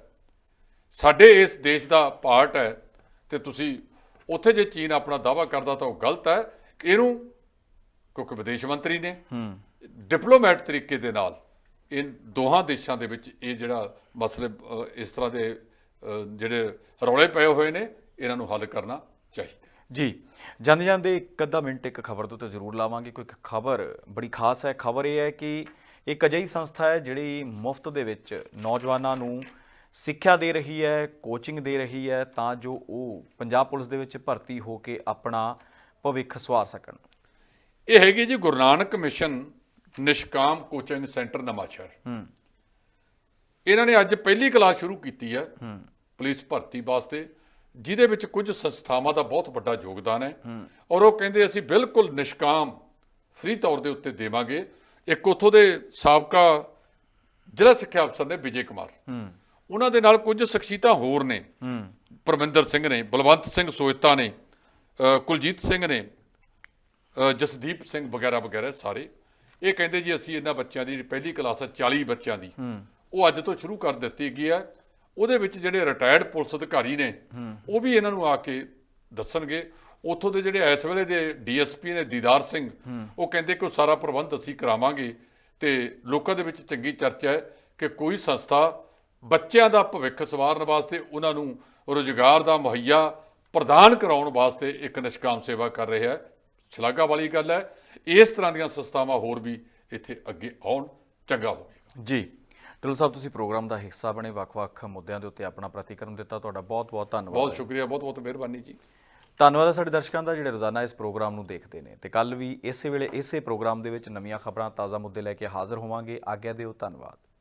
ਸਾਡੇ ਇਸ ਦੇਸ਼ ਦਾ ਪਾਰਟ ਹੈ ਤੇ ਤੁਸੀਂ ਉੱਥੇ ਜੇ ਚੀਨ ਆਪਣਾ ਦਾਅਵਾ ਕਰਦਾ ਤਾਂ ਉਹ ਗਲਤ ਹੈ। ਇਹਨੂੰ ਕਿਉਂਕਿ ਵਿਦੇਸ਼ ਮੰਤਰੀ ਨੇ ਹੂੰ। ਡਿਪਲੋਮੈਟ ਤਰੀਕੇ ਦੇ ਨਾਲ ਇਹ ਦੋਹਾਂ ਦੇਸ਼ਾਂ ਦੇ ਵਿੱਚ ਇਹ ਜਿਹੜਾ ਮਸਲੇ ਇਸ ਤਰ੍ਹਾਂ ਦੇ ਜਿਹੜੇ ਰੌਲੇ ਪਏ ਹੋਏ ਨੇ ਇਹਨਾਂ ਨੂੰ ਹੱਲ ਕਰਨਾ ਚਾਹੀਦਾ। ਜੀ ਜਾਂਦੇ ਜਾਂਦੇ ਇੱਕ ਅੱਧਾ ਮਿੰਟ ਇੱਕ ਖਬਰ ਤੋਂ ਤੇ ਜ਼ਰੂਰ ਲਾਵਾਂਗੇ। ਕੋਈ ਖਬਰ ਬੜੀ ਖਾਸ ਹੈ। ਖਬਰ ਇਹ ਹੈ ਕਿ ਇੱਕ ਅਜਿਹੀ ਸੰਸਥਾ ਹੈ ਜਿਹੜੀ ਮੁਫਤ ਦੇ ਵਿੱਚ ਨੌਜਵਾਨਾਂ ਨੂੰ ਸਿੱਖਿਆ ਦੇ ਰਹੀ ਹੈ ਕੋਚਿੰਗ ਦੇ ਰਹੀ ਹੈ ਤਾਂ ਜੋ ਉਹ ਪੰਜਾਬ ਪੁਲਿਸ ਦੇ ਵਿੱਚ ਭਰਤੀ ਹੋ ਕੇ ਆਪਣਾ ਭਵਿੱਖ ਸਵਾਰ ਸਕਣ। ਇਹ ਹੈਗੀ ਜੀ ਗੁਰੂ ਨਾਨਕ ਮਿਸ਼ਨ ਨਿਸ਼ਕਾਮ ਕੋਚਿੰਗ ਸੈਂਟਰ ਨਵਾਂਸ਼ਹਿਰ ਹੂੰ। ਇਹਨਾਂ ਨੇ ਅੱਜ ਪਹਿਲੀ ਕਲਾਸ ਸ਼ੁਰੂ ਕੀਤੀ ਹੈ ਪੁਲਿਸ ਭਰਤੀ ਵਾਸਤੇ ਜਿਹਦੇ ਵਿੱਚ ਕੁਝ ਸੰਸਥਾਵਾਂ ਦਾ ਬਹੁਤ ਵੱਡਾ ਯੋਗਦਾਨ ਹੈ। ਔਰ ਉਹ ਕਹਿੰਦੇ ਅਸੀਂ ਬਿਲਕੁਲ ਨਿਸ਼ਕਾਮ ਫ੍ਰੀ ਤੌਰ ਦੇ ਉੱਤੇ ਦੇਵਾਂਗੇ। ਇੱਕ ਉੱਥੋਂ ਦੇ ਸਾਬਕਾ ਜ਼ਿਲ੍ਹਾ ਸਿੱਖਿਆ ਅਫਸਰ ਨੇ ਵਿਜੇ ਕੁਮਾਰ। ਹੂੰ। ਉਹਨਾਂ ਦੇ ਨਾਲ ਕੁਝ ਸ਼ਖਸੀਅਤਾਂ ਹੋਰ ਨੇ। ਹੂੰ। ਪਰਮਿੰਦਰ ਸਿੰਘ ਨੇ ਬਲਵੰਤ ਸਿੰਘ ਸੋਇਤਾ ਨੇ ਕੁਲਜੀਤ ਸਿੰਘ ਨੇ ਜਸਦੀਪ ਸਿੰਘ ਵਗੈਰਾ ਵਗੈਰਾ ਸਾਰੇ। ਇਹ ਕਹਿੰਦੇ ਜੀ ਅਸੀਂ ਇਹਨਾਂ ਬੱਚਿਆਂ ਦੀ ਪਹਿਲੀ ਕਲਾਸ ਹੈ 40 ਬੱਚਿਆਂ ਦੀ। ਉਹ ਅੱਜ ਤੋਂ ਸ਼ੁਰੂ ਕਰ ਦਿੱਤੀ ਗਈ ਹੈ ਉਹਦੇ ਵਿੱਚ ਜਿਹੜੇ ਰਿਟਾਇਰਡ ਪੁਲਿਸ ਅਧਿਕਾਰੀ ਨੇ ਉਹ ਵੀ ਇਹਨਾਂ ਨੂੰ ਆ ਕੇ ਦੱਸਣਗੇ। ਉੱਥੋਂ ਦੇ ਜਿਹੜੇ ਇਸ ਵੇਲੇ ਦੇ ਡੀਐਸਪੀ ਨੇ ਦੀਦਾਰ ਸਿੰਘ ਉਹ ਕਹਿੰਦੇ ਕਿ ਉਹ ਸਾਰਾ ਪ੍ਰਬੰਧ ਅਸੀਂ ਕਰਾਵਾਂਗੇ ਤੇ ਲੋਕਾਂ ਦੇ ਵਿੱਚ ਚੰਗੀ ਚਰਚਾ ਹੈ ਕਿ ਕੋਈ ਸੰਸਥਾ ਬੱਚਿਆਂ ਦਾ ਭਵਿੱਖ ਸਵਾਰਨ ਵਾਸਤੇ ਉਹਨਾਂ ਨੂੰ ਰੋਜ਼ਗਾਰ ਦਾ ਮੁਹੱਈਆ ਪ੍ਰਦਾਨ ਕਰਾਉਣ ਵਾਸਤੇ ਇੱਕ ਨਿਸ਼ਕਾਮ ਸੇਵਾ ਕਰ ਰਿਹਾ ਹੈ। ਸ਼ਲਾਘਾ ਵਾਲੀ ਗੱਲ ਹੈ ਇਸ ਤਰ੍ਹਾਂ ਦੀਆਂ ਸੰਸਥਾਵਾਂ ਹੋਰ ਵੀ ਇੱਥੇ ਅੱਗੇ ਆਉਣ। ਚੰਗਾ ਹੋਵੇ ਜੀ ਢਿੱਲੋਂ ਸਾਹਿਬ ਤੁਸੀਂ ਪ੍ਰੋਗਰਾਮ ਦਾ ਹਿੱਸਾ ਬਣੇ ਵੱਖ-ਵੱਖ ਮੁੱਦਿਆਂ ਦੇ ਉੱਤੇ ਆਪਣਾ ਪ੍ਰਤੀਕਰਮ ਦਿੱਤਾ। ਤੁਹਾਡਾ ਬਹੁਤ-ਬਹੁਤ ਧੰਨਵਾਦ। ਬਹੁਤ ਸ਼ੁਕਰੀਆ ਬਹੁਤ ਬਹੁਤ ਮਿਹਰਬਾਨੀ ਜੀ। ਧੰਨਵਾਦ ਹੈ ਸਾਡੇ ਦਰਸ਼ਕਾਂ ਦਾ ਜਿਹੜੇ ਰੋਜ਼ਾਨਾ ਇਸ ਪ੍ਰੋਗਰਾਮ ਨੂੰ ਦੇਖਦੇ ਨੇ। ਤੇ ਕੱਲ ਵੀ ਇਸੇ ਵੇਲੇ ਇਸੇ ਪ੍ਰੋਗਰਾਮ ਦੇ ਵਿੱਚ ਨਵੀਆਂ ਖਬਰਾਂ ਤਾਜ਼ਾ ਮੁੱਦੇ ਲੈ ਕੇ ਹਾਜ਼ਰ ਹੋਵਾਂਗੇ। ਆਗਿਆ ਦਿਓ ਧੰਨਵਾਦ।